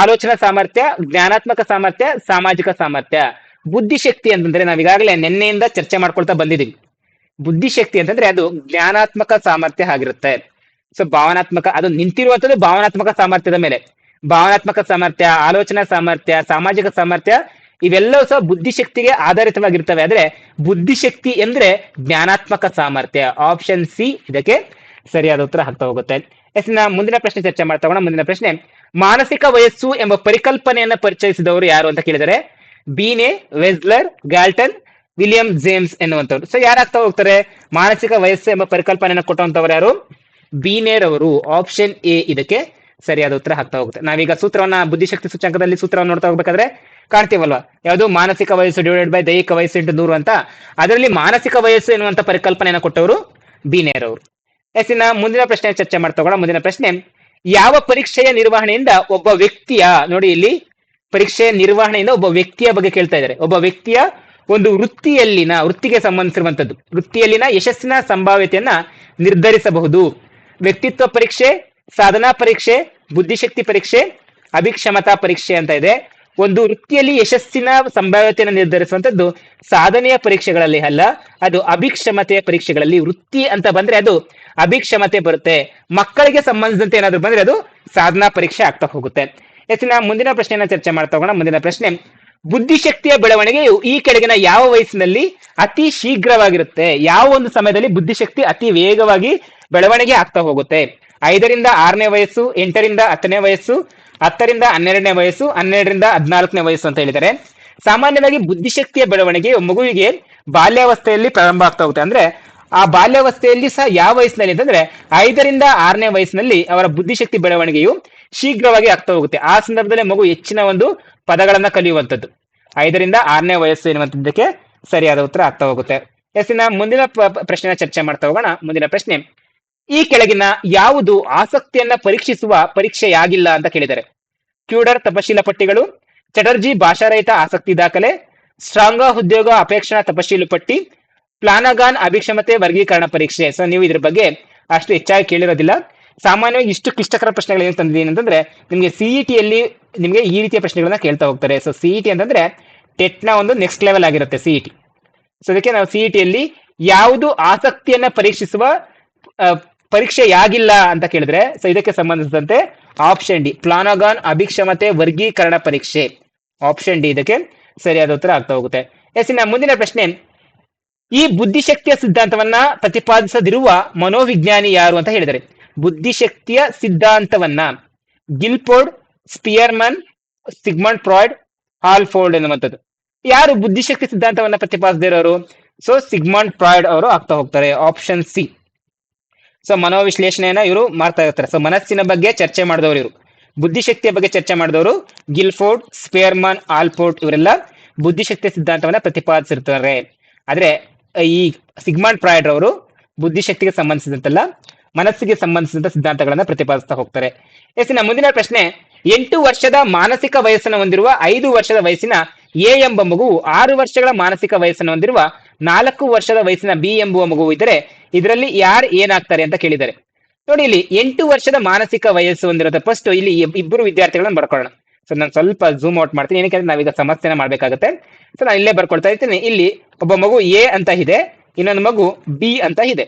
ಆಲೋಚನಾ ಸಾಮರ್ಥ್ಯ, ಜ್ಞಾನಾತ್ಮಕ ಸಾಮರ್ಥ್ಯ, ಸಾಮಾಜಿಕ ಸಾಮರ್ಥ್ಯ. ಬುದ್ಧಿಶಕ್ತಿ ಅಂತಂದ್ರೆ ನಾವ್ ಈಗಾಗಲೇ ನಿನ್ನೆಯಿಂದ ಚರ್ಚೆ ಮಾಡ್ಕೊಳ್ತಾ ಬಂದಿದ್ದೀವಿ ಬುದ್ಧಿಶಕ್ತಿ ಅಂತಂದ್ರೆ ಅದು ಜ್ಞಾನಾತ್ಮಕ ಸಾಮರ್ಥ್ಯ ಆಗಿರುತ್ತೆ. ಸೊ ಭಾವನಾತ್ಮಕ, ಅದು ನಿಂತಿರುವಂತದ್ದು ಭಾವನಾತ್ಮಕ ಸಾಮರ್ಥ್ಯದ ಮೇಲೆ. ಭಾವನಾತ್ಮಕ ಸಾಮರ್ಥ್ಯ, ಆಲೋಚನಾ ಸಾಮರ್ಥ್ಯ, ಸಾಮಾಜಿಕ ಸಾಮರ್ಥ್ಯ, ಇವೆಲ್ಲವೂ ಸಹ ಬುದ್ಧಿಶಕ್ತಿಗೆ ಆಧಾರಿತವಾಗಿರ್ತವೆ. ಆದ್ರೆ ಬುದ್ಧಿಶಕ್ತಿ ಅಂದ್ರೆ ಜ್ಞಾನಾತ್ಮಕ ಸಾಮರ್ಥ್ಯ. ಆಪ್ಷನ್ ಸಿ ಇದಕ್ಕೆ ಸರಿಯಾದ ಉತ್ತರ ಹಾಕ್ತಾ ಹೋಗುತ್ತೆ. ಎಸ್ ಮುಂದಿನ ಪ್ರಶ್ನೆ ಚರ್ಚೆ ಮಾಡ್ತಾ ಹೋಗೋಣ. ಮುಂದಿನ ಪ್ರಶ್ನೆ, ಮಾನಸಿಕ ವಯಸ್ಸು ಎಂಬ ಪರಿಕಲ್ಪನೆಯನ್ನ ಪರಿಚಯಿಸಿದವರು ಯಾರು ಅಂತ ಕೇಳಿದರೆ Binet Wechsler Galton William James ಎನ್ನುವಂಥವ್ರು. So ಯಾರಾಗ್ತಾ ಹೋಗ್ತಾರೆ? ಮಾನಸಿಕ ವಯಸ್ಸು ಎಂಬ ಪರಿಕಲ್ಪನೆಯನ್ನು ಕೊಟ್ಟಂತವ್ರು ಯಾರು? ಬೀನೇರ್ ಅವರು. ಆಪ್ಷನ್ ಎ ಇದಕ್ಕೆ ಸರಿಯಾದ ಉತ್ತರ ಹಾಕ್ತಾ ಹೋಗುತ್ತೆ. ನಾವೀಗ ಸೂತ್ರವನ್ನ ಬುದ್ಧಿಶಕ್ತಿ ಸೂಚಕದಲ್ಲಿ ಸೂತ್ರವನ್ನು ನೋಡ್ತಾ ಹೋಗ್ಬೇಕಾದ್ರೆ ಕಾಣ್ತೀವಲ್ವಾ? ಯಾವುದು ಮಾನಸಿಕ ವಯಸ್ಸು ಡಿವೈಡೆಡ್ ಬೈ ದೈಹಿಕ ವಯಸ್ಸು ಇಂಟು ನೂರು ಅಂತ? ಅದರಲ್ಲಿ ಮಾನಸಿಕ ವಯಸ್ಸು ಎನ್ನುವಂತ ಪರಿಕಲ್ಪನೆಯನ್ನು ಕೊಟ್ಟವರು ಬೀನೇರ್ ಅವರು. ಎಸ್, ಇನ್ನ ಮುಂದಿನ ಪ್ರಶ್ನೆ ಚರ್ಚೆ ಮಾಡ್ತಾ ಹೋಗೋಣ. ಮುಂದಿನ ಪ್ರಶ್ನೆ, ಯಾವ ಪರೀಕ್ಷೆಯ ನಿರ್ವಹಣೆಯಿಂದ ಒಬ್ಬ ವ್ಯಕ್ತಿಯ, ನೋಡಿ ಇಲ್ಲಿ, ಪರೀಕ್ಷೆಯ ನಿರ್ವಹಣೆಯಿಂದ ಒಬ್ಬ ವ್ಯಕ್ತಿಯ ಬಗ್ಗೆ ಕೇಳ್ತಾ ಇದ್ದಾರೆ. ಒಬ್ಬ ವ್ಯಕ್ತಿಯ ಒಂದು ವೃತ್ತಿಯಲ್ಲಿನ, ವೃತ್ತಿಗೆ ಸಂಬಂಧಿಸಿರುವಂಥದ್ದು. ವೃತ್ತಿಯಲ್ಲಿನ ಯಶಸ್ಸಿನ ಸಂಭಾವ್ಯತೆಯನ್ನ ನಿರ್ಧರಿಸಬಹುದು. ವ್ಯಕ್ತಿತ್ವ ಪರೀಕ್ಷೆ, ಸಾಧನಾ ಪರೀಕ್ಷೆ, ಬುದ್ಧಿಶಕ್ತಿ ಪರೀಕ್ಷೆ, ಅಭಿಕ್ಷಮತಾ ಪರೀಕ್ಷೆ ಅಂತ ಇದೆ. ಒಂದು ವೃತ್ತಿಯಲ್ಲಿ ಯಶಸ್ಸಿನ ಸಂಭಾವ್ಯತೆಯನ್ನು ನಿರ್ಧರಿಸುವಂಥದ್ದು ಸಾಧನೆಯ ಪರೀಕ್ಷೆಗಳಲ್ಲಿ ಅಲ್ಲ, ಅದು ಅಭಿಕ್ಷಮತೆಯ ಪರೀಕ್ಷೆಗಳಲ್ಲಿ ವೃತ್ತಿ ಅಂತ ಬಂದ್ರೆ ಅದು ಅಭಿಕ್ಷಮತೆ ಬರುತ್ತೆ. ಮಕ್ಕಳಿಗೆ ಸಂಬಂಧಿಸಿದಂತೆ ಏನಾದ್ರು ಬಂದ್ರೆ ಅದು ಸಾಧನಾ ಪರೀಕ್ಷೆ ಆಗ್ತಾ ಹೋಗುತ್ತೆ. ಹೆಚ್ಚಿನ ಮುಂದಿನ ಪ್ರಶ್ನೆಯನ್ನ ಚರ್ಚೆ ಮಾಡ್ತಾ ಹೋಗೋಣ. ಮುಂದಿನ ಪ್ರಶ್ನೆ ಬುದ್ಧಿಶಕ್ತಿಯ ಬೆಳವಣಿಗೆಯು ಈ ಕೆಳಗಿನ ಯಾವ ವಯಸ್ಸಿನಲ್ಲಿ ಅತಿ ಶೀಘ್ರವಾಗಿರುತ್ತೆ? ಯಾವ ಒಂದು ಸಮಯದಲ್ಲಿ ಬುದ್ಧಿಶಕ್ತಿ ಅತಿ ವೇಗವಾಗಿ ಬೆಳವಣಿಗೆ ಆಗ್ತಾ ಹೋಗುತ್ತೆ? ಐದರಿಂದ ಆರನೇ ವಯಸ್ಸು, ಎಂಟರಿಂದ ಹತ್ತನೇ ವಯಸ್ಸು, ಹತ್ತರಿಂದ ಹನ್ನೆರಡನೇ ವಯಸ್ಸು, ಹನ್ನೆರಡರಿಂದ ಹದಿನಾಲ್ಕನೇ ವಯಸ್ಸು ಅಂತ ಹೇಳಿದ್ದಾರೆ. ಸಾಮಾನ್ಯವಾಗಿ ಬುದ್ಧಿಶಕ್ತಿಯ ಬೆಳವಣಿಗೆ ಮಗುವಿಗೆ ಬಾಲ್ಯಾವಸ್ಥೆಯಲ್ಲಿ ಪ್ರಾರಂಭ ಆಗ್ತಾ ಹೋಗುತ್ತೆ. ಅಂದ್ರೆ ಆ ಬಾಲ್ಯಾವಸ್ಥೆಯಲ್ಲಿ ಸಹ ಯಾವ ವಯಸ್ಸಿನಲ್ಲಿ ಅಂತಂದ್ರೆ ಐದರಿಂದ ಆರನೇ ವಯಸ್ಸಿನಲ್ಲಿ ಅವರ ಬುದ್ಧಿಶಕ್ತಿ ಬೆಳವಣಿಗೆಯು ಶೀಘ್ರವಾಗಿ ಆಗ್ತಾ ಹೋಗುತ್ತೆ. ಆ ಸಂದರ್ಭದಲ್ಲಿ ಮಗು ಹೆಚ್ಚಿನ ಒಂದು ಪದಗಳನ್ನ ಕಲಿಯುವಂಥದ್ದು. ಐದರಿಂದ ಆರನೇ ವಯಸ್ಸು ಎನ್ನುವಂಥದ್ದಕ್ಕೆ ಸರಿಯಾದ ಉತ್ತರ ಆಗ್ತಾ ಹೋಗುತ್ತೆ. ಎಸ್, ಇನ್ನ ಮುಂದಿನ ಪ್ರಶ್ನೆನ ಚರ್ಚೆ ಮಾಡ್ತಾ ಹೋಗೋಣ. ಮುಂದಿನ ಪ್ರಶ್ನೆ, ಈ ಕೆಳಗಿನ ಯಾವುದು ಆಸಕ್ತಿಯನ್ನ ಪರೀಕ್ಷಿಸುವ ಪರೀಕ್ಷೆಯಾಗಿಲ್ಲ ಅಂತ ಕೇಳಿದ್ದಾರೆ. ಕ್ಯೂಡರ್ ತಪಶೀಲ ಪಟ್ಟಿಗಳು, ಚಟರ್ಜಿ ಭಾಷಾರಹಿತ ಆಸಕ್ತಿ ದಾಖಲೆ, ಸ್ಟ್ರಾಂಗ ಉದ್ಯೋಗ ಅಪೇಕ್ಷಣಾ ತಪಶೀಲು ಪಟ್ಟಿ ಪ್ಲಾನಗಾನ್ ಅಭಿಕ್ಷಮತೆ ವರ್ಗೀಕರಣ ಪರೀಕ್ಷೆ. ಸೊ ನೀವು ಇದ್ರ ಬಗ್ಗೆ ಅಷ್ಟು ಹೆಚ್ಚಾಗಿ ಕೇಳಿರೋದಿಲ್ಲ. ಸಾಮಾನ್ಯವಾಗಿ ಇಷ್ಟು ಕ್ಲಿಷ್ಟಕರ ಪ್ರಶ್ನೆಗಳು ಏನು ತಂದಿದ್ದೀನಿ ಅಂತಂದ್ರೆ, ನಿಮಗೆ ಸಿಇಟಿ ಅಲ್ಲಿ ನಿಮಗೆ ಈ ರೀತಿಯ ಪ್ರಶ್ನೆಗಳನ್ನ ಕೇಳ್ತಾ ಹೋಗ್ತಾರೆ. ಸೊ ಸಿಇಟಿ ಅಂತಂದ್ರೆ ಟೆಟ್ನ ಒಂದು ನೆಕ್ಸ್ಟ್ ಲೆವೆಲ್ ಆಗಿರುತ್ತೆ ಸಿಇಟಿ ಸೊ ಅದಕ್ಕೆ ನಾವು ಸಿಇಟಿ ಅಲ್ಲಿ ಯಾವುದು ಆಸಕ್ತಿಯನ್ನ ಪರೀಕ್ಷಿಸುವ ಪರೀಕ್ಷೆ ಪರೀಕ್ಷೆಯಾಗಿಲ್ಲ ಅಂತ ಕೇಳಿದ್ರೆ ಸೊ ಇದಕ್ಕೆ ಸಂಬಂಧಿಸಿದಂತೆ ಆಪ್ಷನ್ ಡಿ ಪ್ಲಾನಗಾನ್ ಅಭಿಕ್ಷಮತೆ ವರ್ಗೀಕರಣ ಪರೀಕ್ಷೆ. ಆಪ್ಷನ್ ಡಿ ಇದಕ್ಕೆ ಸರಿಯಾದ ಉತ್ತರ ಆಗ್ತಾ ಹೋಗುತ್ತೆ. ಎಸ್, ಇನ್ನ ಮುಂದಿನ ಪ್ರಶ್ನೆ. ಈ ಬುದ್ಧಿಶಕ್ತಿಯ ಸಿದ್ಧಾಂತವನ್ನ ಪ್ರತಿಪಾದಿಸದಿರುವ ಮನೋವಿಜ್ಞಾನಿ ಯಾರು ಅಂತ ಹೇಳಿದರೆ, ಬುದ್ಧಿಶಕ್ತಿಯ ಸಿದ್ಧಾಂತವನ್ನ Guilford Spearman, Sigmund Freud, Halford ಎನ್ನುವಂಥದ್ದು. ಯಾರು ಬುದ್ಧಿಶಕ್ತಿ ಸಿದ್ಧಾಂತವನ್ನ ಪ್ರತಿಪಾದಿಸದಿರೋರು ಸೊ ಸಿಗ್ಮಂಡ್ ಫ್ರಾಯ್ಡ್ ಅವರು ಆಗ್ತಾ ಹೋಗ್ತಾರೆ ಆಪ್ಷನ್ ಸಿ ಸೊ ಮನೋವಿಶ್ಲೇಷಣೆಯನ್ನ ಇವರು ಮಾಡ್ತಾ ಇರ್ತಾರೆ. ಸೊ ಮನಸ್ಸಿನ ಬಗ್ಗೆ ಚರ್ಚೆ ಮಾಡಿದವರು ಇವರು. ಬುದ್ಧಿಶಕ್ತಿಯ ಬಗ್ಗೆ ಚರ್ಚೆ ಮಾಡಿದವರು ಗಿಲ್ಫೋರ್ಡ್, ಸ್ಪಿಯರ್ಮನ್ ಆಲ್ಫೋರ್ಡ್ ಇವರೆಲ್ಲ ಬುದ್ಧಿಶಕ್ತಿಯ ಸಿದ್ಧಾಂತವನ್ನ ಪ್ರತಿಪಾದಿಸಿರ್ತಾರೆ. ಆದ್ರೆ ಈ ಸಿಗ್ಮಾಂಡ್ ಫ್ರಾಯ್ಡ್ ಅವರು ಬುದ್ಧಿಶಕ್ತಿಗೆ ಸಂಬಂಧಿಸಿದಂತೆಲ್ಲ ಮನಸ್ಸಿಗೆ ಸಂಬಂಧಿಸಿದಂತ ಸಿದ್ಧಾಂತಗಳನ್ನ ಪ್ರತಿಪಾದಿಸ್ತಾ ಹೋಗ್ತಾರೆ. ಎಸ್ ಇನ್ನ ಮುಂದಿನ ಪ್ರಶ್ನೆ, ಎಂಟು ವರ್ಷದ ಮಾನಸಿಕ ವಯಸ್ಸನ್ನು ಹೊಂದಿರುವ ಐದು ವರ್ಷದ ವಯಸ್ಸಿನ ಎ ಎಂಬ ಮಗು ಆರು ವರ್ಷಗಳ ಮಾನಸಿಕ ವಯಸ್ಸನ್ನು ಹೊಂದಿರುವ ನಾಲ್ಕು ವರ್ಷದ ವಯಸ್ಸಿನ ಬಿ ಎಂಬುವ ಮಗು ಇದ್ದರೆ ಇದರಲ್ಲಿ ಯಾರು ಏನಾಗ್ತಾರೆ ಅಂತ ಕೇಳಿದ್ದಾರೆ. ನೋಡಿ, ಇಲ್ಲಿ ಎಂಟು ವರ್ಷದ ಮಾನಸಿಕ ವಯಸ್ಸು ಹೊಂದಿರೋದ ಫಸ್ಟ್ ಇಲ್ಲಿ ಇಬ್- ಇಬ್ಬರು ವಿದ್ಯಾರ್ಥಿಗಳನ್ನ ಬರ್ಕೊಳ್ಳೋಣ. ಸೊ ನಾನು ಸ್ವಲ್ಪ ಝೂಮ್ ಔಟ್ ಮಾಡ್ತೀನಿ. ಏನಕ್ಕೆ ನಾವೀಗ ಸಮಸ್ಯೆನ ಮಾಡ್ಬೇಕಾಗುತ್ತೆ. ಸೊ ನಾನು ಇಲ್ಲೇ ಬರ್ಕೊಳ್ತಾ ಇರ್ತೀನಿ. ಇಲ್ಲಿ ಒಬ್ಬ ಮಗು ಎ ಅಂತ ಇದೆ. ಇನ್ನೊಂದು ಮಗು ಬಿ ಅಂತ ಇದೆ.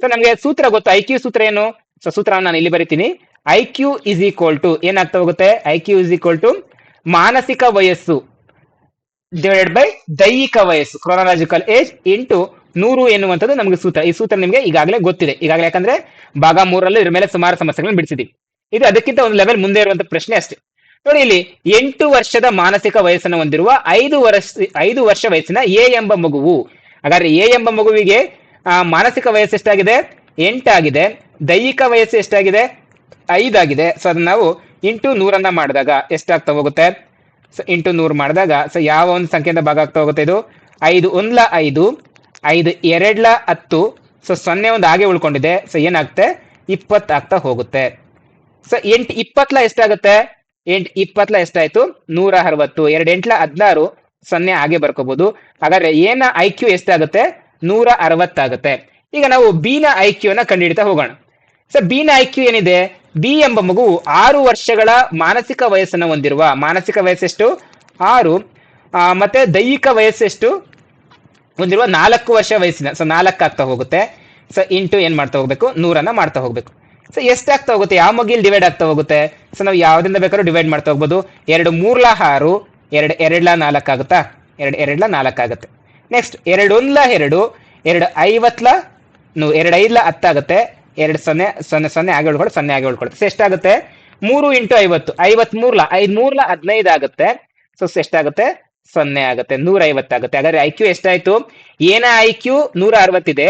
ಸೊ ನಮಗೆ ಸೂತ್ರ ಗೊತ್ತು. ಐ ಕ್ಯೂ ಸೂತ್ರ ಏನು? ಸೊ ಸೂತ್ರ ನಾನು ಇಲ್ಲಿ ಬರೀತೀನಿ. I Q is equal to ಏನಾಗ್ತಾ ಹೋಗುತ್ತೆ? I Q is equal to ಮಾನಸಿಕ ವಯಸ್ಸು ಡಿವೈಡೆಡ್ ಬೈ ದೈಹಿಕ ವಯಸ್ಸು. ಕ್ರೋನಾಲಜಿಕಲ್ ಏಜ್ ಇಂಟು ನೂರು ಎನ್ನುವಂಥದ್ದು ನಮಗೆ ಸೂತ್ರ. ಈ ಸೂತ್ರ ನಿಮಗೆ ಈಗಾಗಲೇ ಗೊತ್ತಿದೆ. ಈಗಾಗಲೇ ಯಾಕಂದ್ರೆ ಭಾಗ ಮೂರಲ್ಲೂ ಇದ್ರ ಮೇಲೆ ಸುಮಾರು ಸಮಸ್ಯೆಗಳನ್ನು ಬಿಡಿಸಿದ್ವಿ ಇದು ಅದಕ್ಕಿಂತ ಒಂದು ಲೆವೆಲ್ ಮುಂದೆ ಇರುವಂತ ಪ್ರಶ್ನೆ ಅಷ್ಟೇ. ನೋಡಿ ಇಲ್ಲಿ ಎಂಟು ವರ್ಷದ ಮಾನಸಿಕ ವಯಸ್ಸನ್ನು ಹೊಂದಿರುವ ಐದು ವರ್ಷ ಐದು ವರ್ಷ ವಯಸ್ಸಿನ ಎ ಎಂಬ ಮಗುವು. ಹಾಗಾದ್ರೆ ಎ ಎಂಬ ಮಗುವಿಗೆ ಮಾನಸಿಕ ವಯಸ್ಸು ಎಷ್ಟಾಗಿದೆ? ಎಂಟಾಗಿದೆ. ದೈಹಿಕ ವಯಸ್ಸು ಎಷ್ಟಾಗಿದೆ? ಐದಾಗಿದೆ. ಸೊ ಅದನ್ನ ನಾವು ಇಂಟು ನೂರನ್ನ ಮಾಡಿದಾಗ ಎಷ್ಟಾಗ್ತಾ ಹೋಗುತ್ತೆ? ಸೊ ಇಂಟು ನೂರು ಮಾಡಿದಾಗ ಸೊ ಯಾವ ಒಂದು ಸಂಖ್ಯೆಯಿಂದ ಭಾಗ ಆಗ್ತಾ ಹೋಗುತ್ತೆ ಇದು? ಐದು ಒಂದ್ಲ ಐದು ಐದು ಎರಡ್ಲ ಹತ್ತು. ಸೊ ಸೊನ್ನೆ ಒಂದು ಹಾಗೆ ಉಳ್ಕೊಂಡಿದೆ. ಸೊ ಏನಾಗುತ್ತೆ? ಇಪ್ಪತ್ತು ಆಗ್ತಾ ಹೋಗುತ್ತೆ. ಸೊ ಎಂಟು ಇಪ್ಪತ್ಲ ಎಷ್ಟಾಗುತ್ತೆ? ಎಂಟು ಇಪ್ಪತ್ಲ ಎಷ್ಟಾಯ್ತು? ನೂರ ಅರವತ್ತು. ಎರಡು ಎಂಟ್ಲ ಹದಿನಾರು ಸೊನ್ನೆ ಹಾಗೆ ಬರ್ಕೋಬಹುದು ಹಾಗಾದ್ರೆ ಏನ ಐ ಕ್ಯೂ ಎಷ್ಟಾಗುತ್ತೆ? ನೂರ ಅರವತ್ತಾಗುತ್ತೆ. ಈಗ ನಾವು ಬಿ ನ ಐ ಕ್ಯೂ ನ ಕಂಡುಹಿಡಿತಾ ಹೋಗೋಣ. ಸೊ ಬಿ ನ ಐ ಕ್ಯೂ ಏನಿದೆ? ಬಿ ಎಂಬ ಮಗು ಆರು ವರ್ಷಗಳ ಮಾನಸಿಕ ವಯಸ್ಸನ್ನು ಹೊಂದಿರುವ. ಮಾನಸಿಕ ವಯಸ್ಸೆಷ್ಟು? ಆರು. ಮತ್ತೆ ದೈಹಿಕ ವಯಸ್ಸೆಷ್ಟು? ಹೊಂದಿರುವ ನಾಲ್ಕು ವರ್ಷ ವಯಸ್ಸಿನ. ಸೊ ನಾಲ್ಕು ಆಗ್ತಾ ಹೋಗುತ್ತೆ. ಸೊ ಇಂಟು ಏನ್ ಮಾಡ್ತಾ ಹೋಗ್ಬೇಕು? ನೂರನ್ನ ಮಾಡ್ತಾ ಹೋಗ್ಬೇಕು. ಸೊ ಎಷ್ಟಾಗ್ತಾ ಹೋಗುತ್ತೆ. ಯಾವ ಮಗಿಲ್ ಡಿವೈಡ್ ಆಗ್ತಾ ಹೋಗುತ್ತೆ? ಸೊ ನಾವು ಯಾವ್ದಿಂದ ಬೇಕಾದ್ರೂ ಡಿವೈಡ್ ಮಾಡ್ತಾ ಹೋಗ್ಬೋದು. ಎರಡು ಮೂರ್ಲ ಆರು, ಎರಡು ಎರಡ್ಲ ನಾಲ್ಕು ಆಗುತ್ತಾ? ಎರಡು ಎರಡ್ಲ ನಾಲ್ಕು ಆಗುತ್ತೆ. ನೆಕ್ಸ್ಟ್ ಎರಡು ಒಂದ್ಲ ಎರಡು ಎರಡು ಐವತ್ಲ ಎರಡು ಐದ್ಲ ಹತ್ತಾಗುತ್ತೆ ಎರಡು ಸೊನ್ನೆ ಸೊನ್ನೆ ಸೊನ್ನೆ ಆಗಿ ಉಳ್ಕೊಳ್ಳಿ ಸೊನ್ನೆ ಆಗಿ ಉಳ್ಕೊಳುತ್ತೆ ಸೊ ಎಷ್ಟಾಗುತ್ತೆ? ಮೂರು ಇಂಟು ಐವತ್ತು ಐವತ್ ಮೂರ್ಲ ಐದ್ ಮೂರ್ಲ ಹದಿನೈದು ಆಗುತ್ತೆ. ಸೊ ಎಷ್ಟಾಗುತ್ತೆ? ಸೊನ್ನೆ ಆಗುತ್ತೆ ನೂರ ಐವತ್ತಾಗುತ್ತೆ ಹಾಗಾದ್ರೆ ಐ ಕ್ಯೂ ಎಷ್ಟಾಯ್ತು? ಏನ ಐ ಕ್ಯೂ ನೂರ ಅರವತ್ತಿದೆ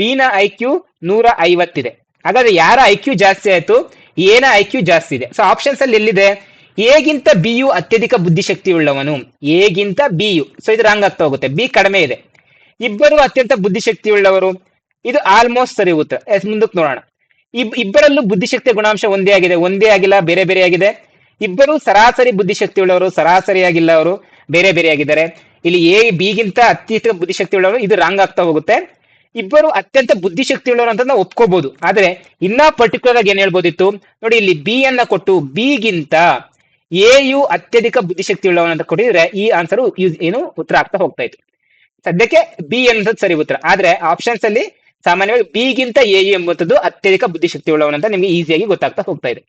ಬಿನ ಐ ಕ್ಯೂ ನೂರ ಐವತ್ತಿದೆ ಹಾಗಾದ್ರೆ ಯಾರ ಐ ಕ್ಯೂ ಜಾಸ್ತಿ ಆಯ್ತು? ಏನ ಐ ಕ್ಯೂ ಜಾಸ್ತಿ ಇದೆ? ಸೊ ಆಪ್ಷನ್ಸ್ ಅಲ್ಲಿ ಎಲ್ಲಿದೆ? ಎಗಿಂತ ಬಿ ಯು ಅತ್ಯಧಿಕ ಬುದ್ಧಿಶಕ್ತಿ ಉಳ್ಳವನು ಎಗಿಂತ ಬಿ ಯು. ಸೊ ಇದು ರಾಂಗ್ ಆಗ್ತಾ ಹೋಗುತ್ತೆ. ಬಿ ಕಡಿಮೆ ಇದೆ. ಇಬ್ಬರು ಅತ್ಯಂತ ಬುದ್ಧಿಶಕ್ತಿ ಉಳ್ಳವರು ಇದು ಆಲ್ಮೋಸ್ಟ್ ಸರಿ ಉತ್ತರ. ಮುಂದಕ್ಕೆ ನೋಡೋಣ. ಇಬ್, ಇಬ್ಬರಲ್ಲೂ ಬುದ್ಧಿಶಕ್ತಿಯ ಗುಣಾಂಶ ಒಂದೇ ಆಗಿದೆ. ಒಂದೇ ಆಗಿಲ್ಲ, ಬೇರೆ ಬೇರೆ ಆಗಿದೆ. ಇಬ್ಬರು ಸರಾಸರಿ ಬುದ್ಧಿಶಕ್ತಿ ಉಳ್ಳವರು ಸರಾಸರಿಯಾಗಿಲ್ಲ ಅವರು, ಬೇರೆ ಬೇರೆ ಆಗಿದ್ದಾರೆ. ಇಲ್ಲಿ ಎ ಬಿಗಿಂತ ಅತ್ಯಧಿಕ ಬುದ್ಧಿಶಕ್ತಿ ಉಳ್ಳವರು ಇದು ರಾಂಗ್ ಆಗ್ತಾ ಹೋಗುತ್ತೆ. ಇಬ್ಬರು ಅತ್ಯಂತ ಬುದ್ಧಿಶಕ್ತಿ ಉಳ್ಳವರು ಅಂತ ನಾವು ಒಪ್ಕೋಬಹುದು ಆದ್ರೆ ಇನ್ನ ಪರ್ಟಿಕ್ಯುಲರ್ ಆಗಿ ಏನ್ ಹೇಳ್ಬೋದಿತ್ತು? ನೋಡಿ ಇಲ್ಲಿ ಬಿ ಅನ್ನ ಕೊಟ್ಟು ಬಿಗಿಂತ ಎ ಯು ಅತ್ಯಧಿಕ ಬುದ್ಧಿಶಕ್ತಿ ಉಳ್ಳವನ ಅಂತ ಕೊಟ್ಟಿದ್ರೆ ಈ ಆನ್ಸರ್ ಏನು ಉತ್ತರ ಆಗ್ತಾ ಹೋಗ್ತಾ ಇತ್ತು. ಸದ್ಯಕ್ಕೆ ಬಿ ಅನ್ನೋದು ಸರಿ ಉತ್ತರ. ಆದ್ರೆ ಆಪ್ಷನ್ಸ್ ಅಲ್ಲಿ ಸಾಮಾನ್ಯವಾಗಿ ಬಿಗಿಂತ ಎ ಯು ಎಂಬುದು ಅತ್ಯಧಿಕ ಬುದ್ಧಿಶಕ್ತಿ ಉಳ್ಳವನು ಅಂತ ನಿಮಗೆ ಈಸಿಯಾಗಿ ಗೊತ್ತಾಗ್ತಾ ಹೋಗ್ತಾ ಇದೆ.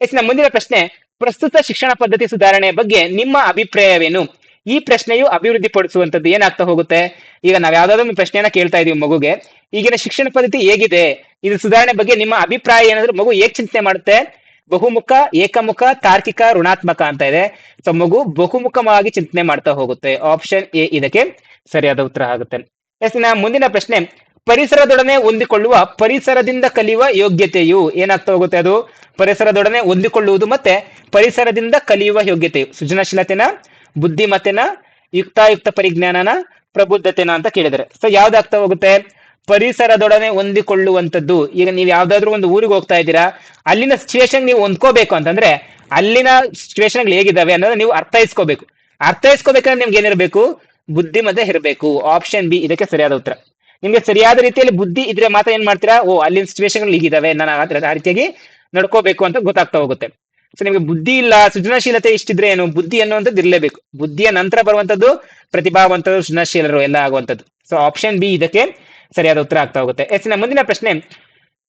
ಎಸ್ ನಮ್ಮ ಮುಂದಿನ ಪ್ರಶ್ನೆ, ಪ್ರಸ್ತುತ ಶಿಕ್ಷಣ ಪದ್ಧತಿ ಸುಧಾರಣೆಯ ಬಗ್ಗೆ ನಿಮ್ಮ ಅಭಿಪ್ರಾಯವೇನು? ಈ ಪ್ರಶ್ನೆಯು ಅಭಿವೃದ್ಧಿ ಪಡಿಸುವಂತದ್ದು ಏನಾಗ್ತಾ ಹೋಗುತ್ತೆ? ಈಗ ನಾವ್ ಯಾವ್ದಾದ್ರು ಒಂದು ಪ್ರಶ್ನೆಯನ್ನ ಕೇಳ್ತಾ ಇದೀವಿ ಮಗುಗೆ. ಈಗಿನ ಶಿಕ್ಷಣ ಪದ್ಧತಿ ಹೇಗಿದೆ? ಇದು ಸುಧಾರಣೆ ಬಗ್ಗೆ ನಿಮ್ಮ ಅಭಿಪ್ರಾಯ ಏನಾದ್ರು ಮಗು ಹೇಗ್ ಚಿಂತನೆ ಮಾಡುತ್ತೆ? ಬಹುಮುಖ, ಏಕಮುಖ, ತಾರ್ಕಿಕ, ಋಣಾತ್ಮಕ ಅಂತ ಇದೆ. ಸೊ ಮಗು ಬಹುಮುಖವಾಗಿ ಚಿಂತನೆ ಮಾಡ್ತಾ ಹೋಗುತ್ತೆ. ಆಪ್ಷನ್ ಎ ಇದಕ್ಕೆ ಸರಿಯಾದ ಉತ್ತರ ಆಗುತ್ತೆ. ಎಸ್ ಮುಂದಿನ ಪ್ರಶ್ನೆ. ಪರಿಸರದೊಡನೆ ಹೊಂದಿಕೊಳ್ಳುವ, ಪರಿಸರದಿಂದ ಕಲಿಯುವ ಯೋಗ್ಯತೆಯು ಏನಾಗ್ತಾ ಹೋಗುತ್ತೆ ಅದು? ಪರಿಸರದೊಡನೆ ಹೊಂದಿಕೊಳ್ಳುವುದು ಮತ್ತೆ ಪರಿಸರದಿಂದ ಕಲಿಯುವ ಯೋಗ್ಯತೆಯು. ಸೃಜನಶೀಲತೆನ ಬುದ್ಧಿಮತ್ತೆನ, ಯುಕ್ತಾಯುಕ್ತ ಪರಿಜ್ಞಾನನ ಪ್ರಬುದ್ಧತೆನ ಅಂತ ಕೇಳಿದರೆ ಸೊ ಯಾವ್ದಾಗ್ತಾ ಹೋಗುತ್ತೆ? ಪರಿಸರದೊಡನೆ ಹೊಂದಿಕೊಳ್ಳುವಂಥದ್ದು. ಈಗ ನೀವು ಯಾವ್ದಾದ್ರು ಒಂದು ಊರಿಗೆ ಹೋಗ್ತಾ ಇದ್ದೀರಾ, ಅಲ್ಲಿನ ಸಿಚುವೇಶನ್ ನೀವು ಹೊಂದ್ಕೋಬೇಕು ಅಂತಂದ್ರೆ, ಅಲ್ಲಿನ ಸಿಚುವೇಶನ್ ಹೇಗಿದಾವೆ ಅನ್ನೋದನ್ನ ನೀವು ಅರ್ಥೈಸ್ಕೋಬೇಕು. ಅರ್ಥೈಸ್ಕೋಬೇಕಂದ್ರೆ ನಿಮ್ಗೆ ಏನಿರಬೇಕು? ಬುದ್ಧಿ ಮತ್ತೆ ಇರಬೇಕು. ಆಪ್ಷನ್ ಬಿ ಇದಕ್ಕೆ ಸರಿಯಾದ ಉತ್ತರ. ನಿಮ್ಗೆ ಸರಿಯಾದ ರೀತಿಯಲ್ಲಿ ಬುದ್ಧಿ ಇದ್ರೆ ಮಾತ್ರ ಏನ್ ಮಾಡ್ತೀರಾ? ಓ, ಅಲ್ಲಿನ ಸಿಚುವೇಶನ್ ಹೀಗಿದಾವೆ ನಾನು ಆ ರೀತಿಯಾಗಿ ನಡ್ಕೋಬೇಕು ಅಂತ ಗೊತ್ತಾಗ್ತಾ ಹೋಗುತ್ತೆ. ನಿಮ್ಗೆ ಬುದ್ಧಿ ಇಲ್ಲ, ಸೃಜನಶೀಲತೆ ಇಷ್ಟಿದ್ರೆ ಏನು? ಬುದ್ಧಿ ಅನ್ನುವಂಥದ್ದು ಇರಲೇಬೇಕು. ಬುದ್ಧಿಯ ನಂತರ ಬರುವಂತದ್ದು ಪ್ರತಿಭಾವಂತರು, ಸೃಜನಶೀಲರು, ಎಲ್ಲ ಆಗುವಂಥದ್ದು. ಸೊ ಆಪ್ಷನ್ ಬಿ ಇದಕ್ಕೆ ಸರಿಯಾದ ಉತ್ತರ ಆಗ್ತಾ ಹೋಗುತ್ತೆ. ಎಸ್ ಮುಂದಿನ ಪ್ರಶ್ನೆ,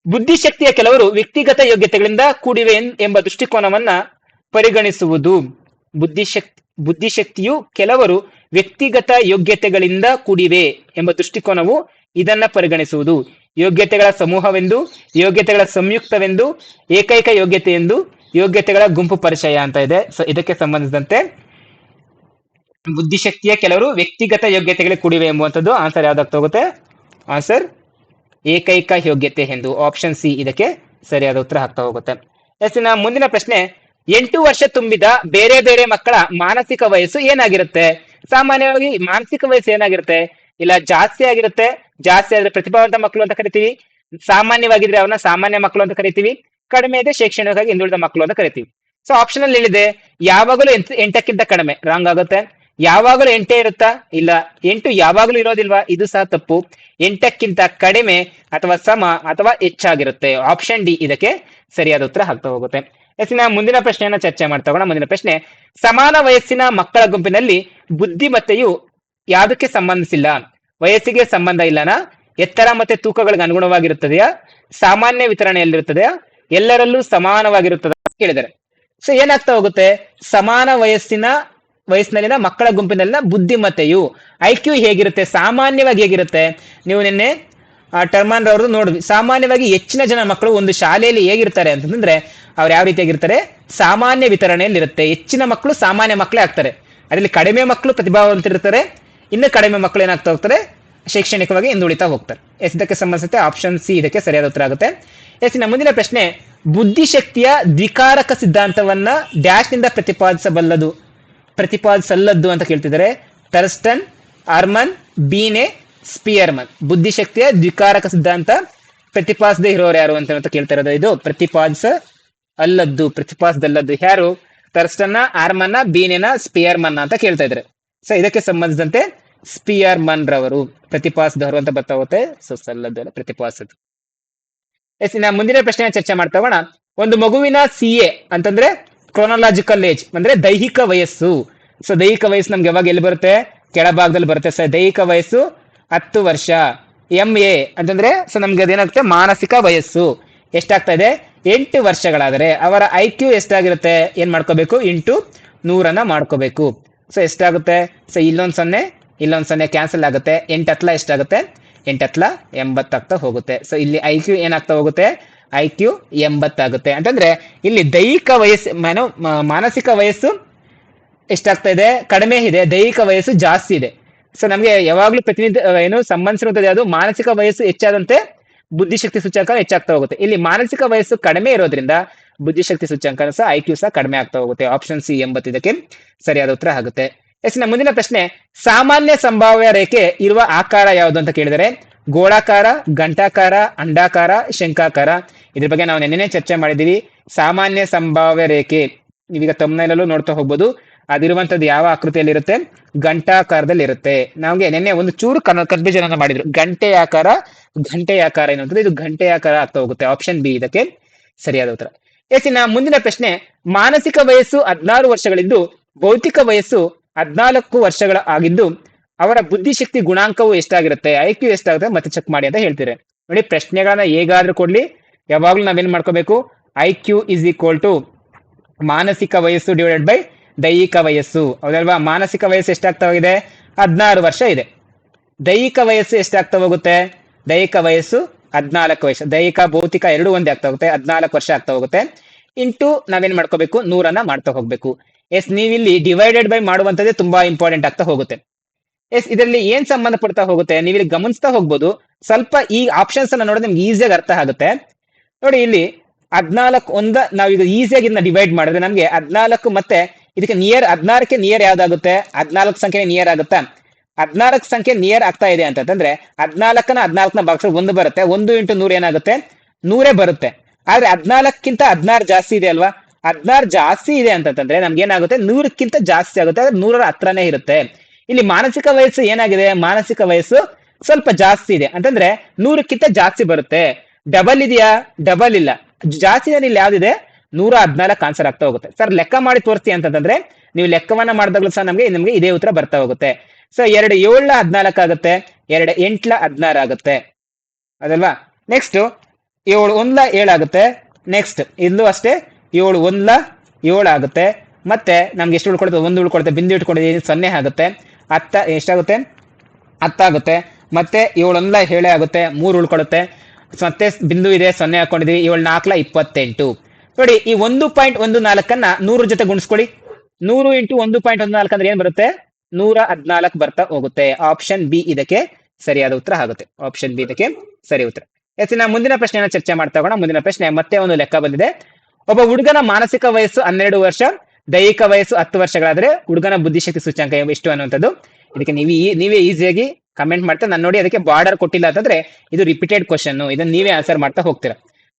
ಬುದ್ಧಿಶಕ್ತಿಯ ಕೆಲವರು ವ್ಯಕ್ತಿಗತ ಯೋಗ್ಯತೆಗಳಿಂದ ಕೂಡಿವೆ ಎಂಬ ದೃಷ್ಟಿಕೋನವನ್ನ ಪರಿಗಣಿಸುವುದು. ಬುದ್ಧಿಶಕ್ತಿ ಬುದ್ಧಿಶಕ್ತಿಯು ಕೆಲವರು ವ್ಯಕ್ತಿಗತ ಯೋಗ್ಯತೆಗಳಿಂದ ಕೂಡಿವೆ ಎಂಬ ದೃಷ್ಟಿಕೋನವು ಇದನ್ನ ಪರಿಗಣಿಸುವುದು. ಯೋಗ್ಯತೆಗಳ ಸಮೂಹವೆಂದು, ಯೋಗ್ಯತೆಗಳ ಸಂಯುಕ್ತವೆಂದು, ಏಕೈಕ ಯೋಗ್ಯತೆ ಎಂದು ಯೋಗ್ಯತೆಗಳ ಗುಂಪು ಪರಿಚಯ ಅಂತ ಇದೆ. ಸೊ ಇದಕ್ಕೆ ಸಂಬಂಧಿಸಿದಂತೆ ಬುದ್ಧಿಶಕ್ತಿಯ ಕೆಲವರು ವ್ಯಕ್ತಿಗತ ಯೋಗ್ಯತೆಗಳಿಗೆ ಕೂಡಿವೆ ಎಂಬುವಂಥದ್ದು ಆನ್ಸರ್ ಯಾವ್ದಾಗ್ತಾ ಹೋಗುತ್ತೆ? ಆನ್ಸರ್ ಏಕೈಕ ಯೋಗ್ಯತೆ ಎಂದು ಆಪ್ಷನ್ ಸಿ ಇದಕ್ಕೆ ಸರಿಯಾದ ಉತ್ತರ ಹಾಕ್ತಾ ಹೋಗುತ್ತೆ. ಎಸ್ ಇನ್ನ ಮುಂದಿನ ಪ್ರಶ್ನೆ, ಎಂಟು ವರ್ಷ ತುಂಬಿದ ಬೇರೆ ಬೇರೆ ಮಕ್ಕಳ ಮಾನಸಿಕ ವಯಸ್ಸು ಏನಾಗಿರುತ್ತೆ? ಸಾಮಾನ್ಯವಾಗಿ ಮಾನಸಿಕ ವಯಸ್ಸು ಏನಾಗಿರುತ್ತೆ? ಇಲ್ಲ, ಜಾಸ್ತಿ ಆಗಿರುತ್ತೆ. ಜಾಸ್ತಿ ಆದ್ರೆ ಪ್ರತಿಭಾವಂತ ಮಕ್ಕಳು ಅಂತ ಕರಿತೀವಿ. ಸಾಮಾನ್ಯವಾಗಿದ್ರೆ ಅವನ್ನ ಸಾಮಾನ್ಯ ಮಕ್ಕಳು ಅಂತ ಕರಿತೀವಿ. ಕಡಿಮೆ ಇದೆ, ಶೈಕ್ಷಣಿಕವಾಗಿ ಹಿಂದುಳಿದ ಮಕ್ಕಳು ಅಂತ ಕರಿತೀವಿ. ಸೊ ಆಪ್ಷನ್ ಅಲ್ಲಿ ಹೇಳಿದೆ, ಯಾವಾಗಲೂ ಎಂಟ್ ಎಂಟಕ್ಕಿಂತ ಕಡಿಮೆ ರಾಂಗ್ ಆಗುತ್ತೆ. ಯಾವಾಗಲೂ ಎಂಟೇ ಇರುತ್ತಾ? ಇಲ್ಲ, ಎಂಟು ಯಾವಾಗಲೂ ಇರೋದಿಲ್ವಾ? ಇದು ಸಹ ತಪ್ಪು. ಎಂಟಕ್ಕಿಂತ ಕಡಿಮೆ ಅಥವಾ ಸಮ ಅಥವಾ ಹೆಚ್ಚಾಗಿರುತ್ತೆ. ಆಪ್ಷನ್ ಡಿ ಇದಕ್ಕೆ ಸರಿಯಾದ ಉತ್ತರ ಹಾಕ್ತಾ ಹೋಗುತ್ತೆ. ಎಸ್ ಇನ್ನ ಮುಂದಿನ ಪ್ರಶ್ನೆಯನ್ನ ಚರ್ಚೆ ಮಾಡ್ತಾ ಹೋಗೋಣ ಮುಂದಿನ ಪ್ರಶ್ನೆ. ಸಮಾನ ವಯಸ್ಸಿನ ಮಕ್ಕಳ ಗುಂಪಿನಲ್ಲಿ ಬುದ್ಧಿಮತ್ತೆಯು ಯಾವುದಕ್ಕೆ ಸಂಬಂಧಿಸಿಲ್ಲ? ವಯಸ್ಸಿಗೆ ಸಂಬಂಧ ಇಲ್ಲನಾ? ಎತ್ತರ ಮತ್ತೆ ತೂಕಗಳಿಗೆ ಅನುಗುಣವಾಗಿರುತ್ತದೆಯಾ? ಸಾಮಾನ್ಯ ವಿತರಣೆಯಲ್ಲಿರುತ್ತದೆಯಾ? ಎಲ್ಲರಲ್ಲೂ ಸಮಾನವಾಗಿರುತ್ತದೆ ಕೇಳಿದ್ದಾರೆ. ಸೊ ಏನಾಗ್ತಾ ಹೋಗುತ್ತೆ? ಸಮಾನ ವಯಸ್ಸಿನ, ವಯಸ್ಸಿನಲ್ಲಿನ ಮಕ್ಕಳ ಗುಂಪಿನಲ್ಲಿನ ಬುದ್ಧಿಮತ್ತೆಯು ಐ ಕ್ಯೂ ಹೇಗಿರುತ್ತೆ? ಸಾಮಾನ್ಯವಾಗಿ ಹೇಗಿರುತ್ತೆ? ನೀವು ನಿನ್ನೆ ಟರ್ಮಾನ್ ಅವ್ರದ್ದು ನೋಡಿದ್ವಿ. ಸಾಮಾನ್ಯವಾಗಿ ಹೆಚ್ಚಿನ ಜನ ಮಕ್ಕಳು ಒಂದು ಶಾಲೆಯಲ್ಲಿ ಹೇಗಿರ್ತಾರೆ ಅಂತಂದ್ರೆ, ಅವ್ರು ಯಾವ ರೀತಿಯಾಗಿರ್ತಾರೆ ಸಾಮಾನ್ಯ ವಿತರಣೆಯಲ್ಲಿರುತ್ತೆ ಹೆಚ್ಚಿನ ಮಕ್ಕಳು ಸಾಮಾನ್ಯ ಮಕ್ಕಳೇ ಆಗ್ತಾರೆ. ಅದರಲ್ಲಿ ಕಡಿಮೆ ಮಕ್ಕಳು ಪ್ರತಿಭಾವಂತಿರ್ತಾರೆ ಇನ್ನು ಕಡಿಮೆ ಮಕ್ಕಳು ಏನಾಗ್ತಾ ಹೋಗ್ತಾರೆ? ಶೈಕ್ಷಣಿಕವಾಗಿ ಹಿಂದುಳಿತಾ ಹೋಗ್ತಾರೆ. ಎಸ್, ಇದಕ್ಕೆ ಸಂಬಂಧಿಸಿದ ಆಪ್ಷನ್ ಸಿ ಇದಕ್ಕೆ ಸರಿಯಾದ ಉತ್ತರ ಆಗುತ್ತೆ. ಎಸ್, ಇನ್ನು ಮುಂದಿನ ಪ್ರಶ್ನೆ, ಬುದ್ಧಿಶಕ್ತಿಯ ದ್ವಿಕಾರಕ ಸಿದ್ಧಾಂತವನ್ನ ಡ್ಯಾಶ್ನಿಂದ ಪ್ರತಿಪಾದಿಸಬಲ್ಲದು. ಪ್ರತಿಪಾದಿಸಲ್ಲದ್ದು ಅಂತ ಕೇಳ್ತಿದ್ದಾರೆ. ಟರ್ಸ್ಟನ್ ಅರ್ಮನ್ ಬೀನೆ ಸ್ಪಿಯರ್ಮನ್ ಬುದ್ಧಿಶಕ್ತಿಯ ದ್ವಿಕಾರಕ ಸಿದ್ಧಾಂತ ಪ್ರತಿಪಾದಿಸದೇ ಇರೋರು ಯಾರು ಅಂತ ಕೇಳ್ತಾ ಇರೋದು ಇದು. ಪ್ರತಿಪಾದಿಸ ಅಲ್ಲದ್ದು ಪ್ರತಿಪಾದಿಸದಲ್ಲದ್ದು ಯಾರು? ಥರ್ಸ್ಟನ್ನ ಆರ್ಮನ್ನ ಬೀನೆನ ಸ್ಪಿಯರ್ಮನ್ ಅಂತ ಕೇಳ್ತಾ ಇದ್ದಾರೆ. ಸೊ ಇದಕ್ಕೆ ಸಂಬಂಧಿಸಿದಂತೆ ಸ್ಪಿಯರ್ಮನ್ ರವರು ಪ್ರತಿಪಾದಿಸಿದವರು ಅಂತ ಬರ್ತಾ ಹೋಗುತ್ತೆ. ಸೊ ಸಲ್ಲದ್ದು ಅಲ್ಲ ಪ್ರತಿಪಾದಿಸೋದು. ಎಸ್, ಇನ್ನ ಮುಂದಿನ ಪ್ರಶ್ನೆ ಚರ್ಚೆ ಮಾಡ್ತಾ ಹೋಗೋಣ. ಒಂದು ಮಗುವಿನ ಸಿ ಎ ಅಂತಂದ್ರೆ ಕ್ರೋನಾಲಜಿಕಲ್ ಏಜ್ ಅಂದ್ರೆ ದೈಹಿಕ ವಯಸ್ಸು. ಸೊ ದೈಹಿಕ ವಯಸ್ಸು ನಮ್ಗೆ ಯಾವಾಗ ಎಲ್ಲಿ ಬರುತ್ತೆ? ಕೆಳಭಾಗದಲ್ಲಿ ಬರುತ್ತೆ. ಸರ್ ದೈಹಿಕ ವಯಸ್ಸು ಹತ್ತು ವರ್ಷ. ಎಂ ಎ ಅಂತಂದ್ರೆ ಸೊ ನಮ್ಗೆ ಅದೇನಾಗುತ್ತೆ? ಮಾನಸಿಕ ವಯಸ್ಸು. ಎಷ್ಟಾಗ್ತಾ ಇದೆ? ಎಂಟು ವರ್ಷಗಳಾದರೆ. ಅವರ ಐ ಕ್ಯೂ ಎಷ್ಟಾಗಿರುತ್ತೆ? ಏನ್ ಮಾಡ್ಕೋಬೇಕು? ಇಂಟು ನೂರನ್ನ ಮಾಡ್ಕೋಬೇಕು. ಸೊ ಎಷ್ಟಾಗುತ್ತೆ? ಸೊ ಇಲ್ಲೊಂದ್ ಸೊನ್ನೆ ಇಲ್ಲೊಂದ್ ಸೊನ್ನೆ ಕ್ಯಾನ್ಸಲ್ ಆಗುತ್ತೆ. ಎಂಟು ಹತ್ಲ ಎಷ್ಟಾಗುತ್ತೆ? ಎಂಟು ಹತ್ಲ ಎಂಬತ್ತಾಗ್ತಾ ಹೋಗುತ್ತೆ. ಸೊ ಇಲ್ಲಿ ಐ ಕ್ಯೂ ಏನಾಗ್ತಾ ಹೋಗುತ್ತೆ? ಐ ಕ್ಯೂ ಎಂಬತ್ತಾಗುತ್ತೆ. ಅಂತಂದ್ರೆ, ಇಲ್ಲಿ ದೈಹಿಕ ವಯಸ್ಸು, ಮನೋ ಮಾನಸಿಕ ವಯಸ್ಸು ಎಷ್ಟಾಗ್ತಾ ಇದೆ? ಕಡಿಮೆ ಇದೆ. ದೈಹಿಕ ವಯಸ್ಸು ಜಾಸ್ತಿ ಇದೆ. ಸೊ ನಮಗೆ ಯಾವಾಗಲೂ ಪ್ರತಿನಿಧಿ ಏನು ಸಂಬಂಧಿಸಿರುತ್ತದೆ ಅದು ಮಾನಸಿಕ ವಯಸ್ಸು ಹೆಚ್ಚಾದಂತೆ ಬುದ್ಧಿಶಕ್ತಿ ಸೂಚ್ಯಂಕ ಹೆಚ್ಚಾಗ್ತಾ ಹೋಗುತ್ತೆ. ಇಲ್ಲಿ ಮಾನಸಿಕ ವಯಸ್ಸು ಕಡಿಮೆ ಇರೋದ್ರಿಂದ ಬುದ್ಧಿಶಕ್ತಿ ಸೂಚ್ಯಂಕ ಸಹ ಐ ಕ್ಯೂ ಸಹ ಕಡಿಮೆ ಆಗ್ತಾ ಹೋಗುತ್ತೆ. ಆಪ್ಷನ್ ಸಿ ಎಂಬತ್ತು ಇದಕ್ಕೆ ಸರಿಯಾದ ಉತ್ತರ ಆಗುತ್ತೆ. ಎಸ್ ಮುಂದಿನ ಪ್ರಶ್ನೆ, ಸಾಮಾನ್ಯ ಸಂಭಾವ್ಯ ರೇಖೆ ಇರುವ ಆಕಾರ ಯಾವುದು ಅಂತ ಕೇಳಿದರೆ, ಗೋಳಾಕಾರ ಗಂಟಾಕಾರ ಅಂಡಾಕಾರ, ಶಂಕಾಕಾರ. ಇದ್ರ ಬಗ್ಗೆ ನಾವು ನೆನ್ನೆನೆ ಚರ್ಚೆ ಮಾಡಿದೀವಿ ಸಾಮಾನ್ಯ ಸಂಭಾವ್ಯ ರೇಖೆ, ನೀವೀಗ ತಮ್ಮನೆಯಲ್ಲೂ ನೋಡ್ತಾ ಹೋಗ್ಬೋದು. ಅದಿರುವಂತದ್ದು ಯಾವ ಆಕೃತಿಯಲ್ಲಿರುತ್ತೆ? ಗಂಟಾಕಾರದಲ್ಲಿ ಇರುತ್ತೆ ನಮಗೆ ನಿನ್ನೆ ಒಂದು ಚೂರು ಕನ್ಫ್ಯೂಷನ್ ಅನ್ನ ಮಾಡಿದ್ರು. ಗಂಟೆ ಆಕಾರ ಗಂಟೆ ಆಕಾರ ಎನ್ನುವಂಥದ್ದು. ಇದು ಗಂಟೆ ಆಕಾರ ಆಗ್ತಾ ಹೋಗುತ್ತೆ ಆಪ್ಷನ್ ಬಿ ಇದಕ್ಕೆ ಸರಿಯಾದ ಉತ್ತರ. ಎಸ್, ಇನ್ನ ಮುಂದಿನ ಪ್ರಶ್ನೆ, ಮಾನಸಿಕ ವಯಸ್ಸು ಹದಿನಾರು ವರ್ಷಗಳಿದ್ದು, ಭೌತಿಕ ವಯಸ್ಸು ಹದಿನಾಲ್ಕು ವರ್ಷಗಳ ಆಗಿದ್ದು ಅವರ ಬುದ್ಧಿಶಕ್ತಿ ಗುಣಾಂಕವು ಎಷ್ಟಾಗಿರುತ್ತೆ? ಐ ಕ್ಯೂ ಎಷ್ಟಾಗುತ್ತೆ? ಮತ್ತೆ ಚೆಕ್ ಮಾಡಿ ಅಂತ ಹೇಳ್ತಾರೆ. ನೋಡಿ, ಪ್ರಶ್ನೆಗಳನ್ನ ಹೇಗಾದ್ರೂ ಕೊಡ್ಲಿ. ಯಾವಾಗ್ಲೂ ನಾವೇನ್ ಮಾಡ್ಕೋಬೇಕು? I Q is equal to ಮಾನಸಿಕ ವಯಸ್ಸು ಡಿವೈಡೆಡ್ ಬೈ ದೈಹಿಕ ವಯಸ್ಸು. ಹೌದಲ್ವಾ? ಮಾನಸಿಕ ವಯಸ್ಸು ಎಷ್ಟಾಗ್ತಾ ಹೋಗಿದೆ ಹದಿನಾರು ವರ್ಷ ಇದೆ. ದೈಹಿಕ ವಯಸ್ಸು ಎಷ್ಟಾಗ್ತಾ ಹೋಗುತ್ತೆ? ದೈಹಿಕ ವಯಸ್ಸು ಹದಿನಾಲ್ಕು ವಯಸ್ಸು ದೈಹಿಕ, ಭೌತಿಕ ಎರಡು ಒಂದೇ ಆಗ್ತಾ ಹೋಗುತ್ತೆ. ಹದಿನಾಲ್ಕು ವರ್ಷ ಆಗ್ತಾ ಹೋಗುತ್ತೆ. ಇಂಟು ನಾವೇನ್ ಮಾಡ್ಕೋಬೇಕು? ನೂರನ್ನ ಮಾಡ್ತಾ ಹೋಗ್ಬೇಕು. ಎಸ್, ನೀವಿಲ್ಲಿ ಡಿವೈಡೆಡ್ ಬೈ ಮಾಡುವಂತದ್ದೇ ತುಂಬಾ ಇಂಪಾರ್ಟೆಂಟ್ ಆಗ್ತಾ ಹೋಗುತ್ತೆ. ಎಸ್, ಇದರಲ್ಲಿ ಏನ್ ಸಂಬಂಧ ಪಡ್ತಾ ಹೋಗುತ್ತೆ? ನೀವಿಲ್ಲಿ ಗಮನಿಸ್ತಾ ಹೋಗ್ಬೋದು. ಸ್ವಲ್ಪ ಈ ಆಪ್ಷನ್ಸ್ ಅನ್ನ ನೋಡಿದ್ರೆ ನಿಮ್ಗೆ ಈಸಿಯಾಗಿ ಅರ್ಥ ಆಗುತ್ತೆ. ನೋಡಿ, ಇಲ್ಲಿ ಹದ್ನಾಲ್ಕು ಒಂದ ನಾವೀಗ ಈಸಿಯಾಗಿ ಇದನ್ನ ಡಿವೈಡ್ ಮಾಡಿದ್ರೆ ನಮ್ಗೆ ಹದ್ನಾಲ್ಕು ಮತ್ತೆ ಇದಕ್ಕೆ ನಿಯರ್ ಹದ್ನಾರಕ್ಕೆ ನಿಯರ್ ಯಾವ್ದಾಗುತ್ತೆ? ಹದ್ನಾಲ್ಕು ಸಂಖ್ಯೆ ನಿಯರ್ ಆಗುತ್ತಾ? ಹದ್ನಾಲ್ಕು ಸಂಖ್ಯೆ ನಿಯರ್ ಆಗ್ತಾ ಇದೆ ಅಂತಂದ್ರೆ ಹದ್ನಾಲ್ಕನ ಹದ್ನಾಲ್ಕನ ಬಾಕ್ಸ್ ಒಂದು ಬರುತ್ತೆ. ಒಂದು ಇಂಟು ನೂರ ಏನಾಗುತ್ತೆ? ನೂರೇ ಬರುತ್ತೆ. ಆದ್ರೆ ಹದ್ನಾಲ್ಕಿಂತ ಹದ್ನಾರು ಜಾಸ್ತಿ ಇದೆ ಅಲ್ವಾ? ಹದ್ನಾರು ಜಾಸ್ತಿ ಇದೆ ಅಂತಂದ್ರೆ ನಮ್ಗೆ ಏನಾಗುತ್ತೆ? ನೂರಕ್ಕಿಂತ ಜಾಸ್ತಿ ಆಗುತ್ತೆ. ಆದ್ರೆ ನೂರರ ಹತ್ರನೇ ಇರುತ್ತೆ. ಇಲ್ಲಿ ಮಾನಸಿಕ ವಯಸ್ಸು ಏನಾಗಿದೆ? ಮಾನಸಿಕ ವಯಸ್ಸು ಸ್ವಲ್ಪ ಜಾಸ್ತಿ ಇದೆ. ಅಂತಂದ್ರೆ ನೂರಕ್ಕಿಂತ ಜಾಸ್ತಿ ಬರುತ್ತೆ. ಡಬಲ್ ಇದೆಯಾ? ಡಬಲ್ ಇಲ್ಲ. ಜಾಸ್ತಿ ಇಲ್ಲಿ ಯಾವ್ದಿದೆ? ನೂರ ಹದಿನಾಲ್ಕು ಆನ್ಸರ್ ಆಗ್ತಾ ಹೋಗುತ್ತೆ. ಸರ್, ಲೆಕ್ಕ ಮಾಡಿ ತೋರಿಸಿ ಅಂತಂದ್ರೆ ನೀವು ಲೆಕ್ಕವನ್ನ ಮಾಡಿದಾಗಲೂ ಸಹ ನಮ್ಗೆ ನಮ್ಗೆ ಇದೇ ಉತ್ತರ ಬರ್ತಾ ಹೋಗುತ್ತೆ. ಸೊ ಎರಡು ಏಳ್ಲ ಹದಿನಾಲ್ಕು ಆಗುತ್ತೆ. ಎರಡು ಎಂಟ್ಲ ಹದಿನಾರು ಆಗುತ್ತೆ. ಅದಲ್ವಾ? ನೆಕ್ಸ್ಟ್ ಏಳು, ಒಂದ್ಲ ಏಳಾಗುತ್ತೆ. ನೆಕ್ಸ್ಟ್ ಇಲ್ಲೂ ಅಷ್ಟೇ ಏಳು ಒಂದ್ಲ ಏಳು ಆಗುತ್ತೆ. ಮತ್ತೆ ನಮ್ಗೆ ಎಷ್ಟು ಉಳ್ಕೊಳ್ತದೆ? ಒಂದು ಉಳ್ಕೊಳ್ತದೆ. ಬಿಂದು ಇಟ್ಕೊಂಡಿದ್ದೀನಿ ಸೊನ್ನೆ ಆಗುತ್ತೆ. ಹತ್ತ ಎಷ್ಟಾಗುತ್ತೆ? ಹತ್ತಾಗುತ್ತೆ ಮತ್ತೆ ಏಳೊಂದ್ಲ ಏಳೆ ಆಗುತ್ತೆ. ಮೂರು ಉಳ್ಕೊಳುತ್ತೆ. ಮತ್ತೆ ಬಿಂದು ಇದೆ, ಸೊನ್ನೆ ಹಾಕೊಂಡಿದೀವಿ ಏಳು ನಾಲ್ಕಲ ಇಪ್ಪತ್ತೆಂಟು. ನೋಡಿ, ಈ ಒಂದು ಪಾಯಿಂಟ್ ಒಂದು ನಾಲ್ಕನ್ನ ನೂರ ಜೊತೆ ಗುಣಿಸ್ಕೊಳ್ಳಿ. ನೂರು ಇಂಟು ಒಂದು ಪಾಯಿಂಟ್ ಒಂದು ನಾಲ್ಕು ಅಂದ್ರೆ ಏನ್ ಬರುತ್ತೆ? ನೂರ ಹದ್ನಾಲ್ಕು ಬರ್ತಾ ಹೋಗುತ್ತೆ. ಆಪ್ಷನ್ ಬಿ ಇದಕ್ಕೆ ಸರಿಯಾದ ಉತ್ತರ ಆಗುತ್ತೆ. ಆಪ್ಷನ್ ಬಿ ಇದಕ್ಕೆ ಸರಿ ಉತ್ತರ. ಎಸ್ ನಾವು ಮುಂದಿನ ಪ್ರಶ್ನೆಯನ್ನ ಚರ್ಚೆ ಮಾಡ್ತಾ ಹೋಗೋಣ. ಮುಂದಿನ ಪ್ರಶ್ನೆ ಮತ್ತೆ ಒಂದು ಲೆಕ್ಕ ಬಂದಿದೆ. ಒಬ್ಬ ಹುಡುಗನ ಮಾನಸಿಕ ವಯಸ್ಸು ಹನ್ನೆರಡು ವರ್ಷ, ದೈಹಿಕ ವಯಸ್ಸು ಹತ್ತು ವರ್ಷಗಳಾದ್ರೆ ಹುಡುಗನ ಬುದ್ಧಿಶಕ್ತಿ ಸೂಚ್ಯಂಕ ಎಷ್ಟು ಅನ್ನುವಂಥದ್ದು. ಇದಕ್ಕೆ ನೀವು, ನೀವೇ ಈಸಿಯಾಗಿ ಕಮೆಂಟ್ ಮಾಡ್ತಾ, ನಾನು ನೋಡಿ ಅದಕ್ಕೆ ಬಾರ್ಡರ್ ಕೊಟ್ಟಿಲ್ಲ ಅಂತಂದ್ರೆ ಇದು ರಿಪೀಟೆಡ್ ಕ್ವಶನ್ ಇದನ್ನ ನೀವೇ ಆನ್ಸರ್ ಮಾಡ್ತಾ ಹೋಗ್ತೀರಾ.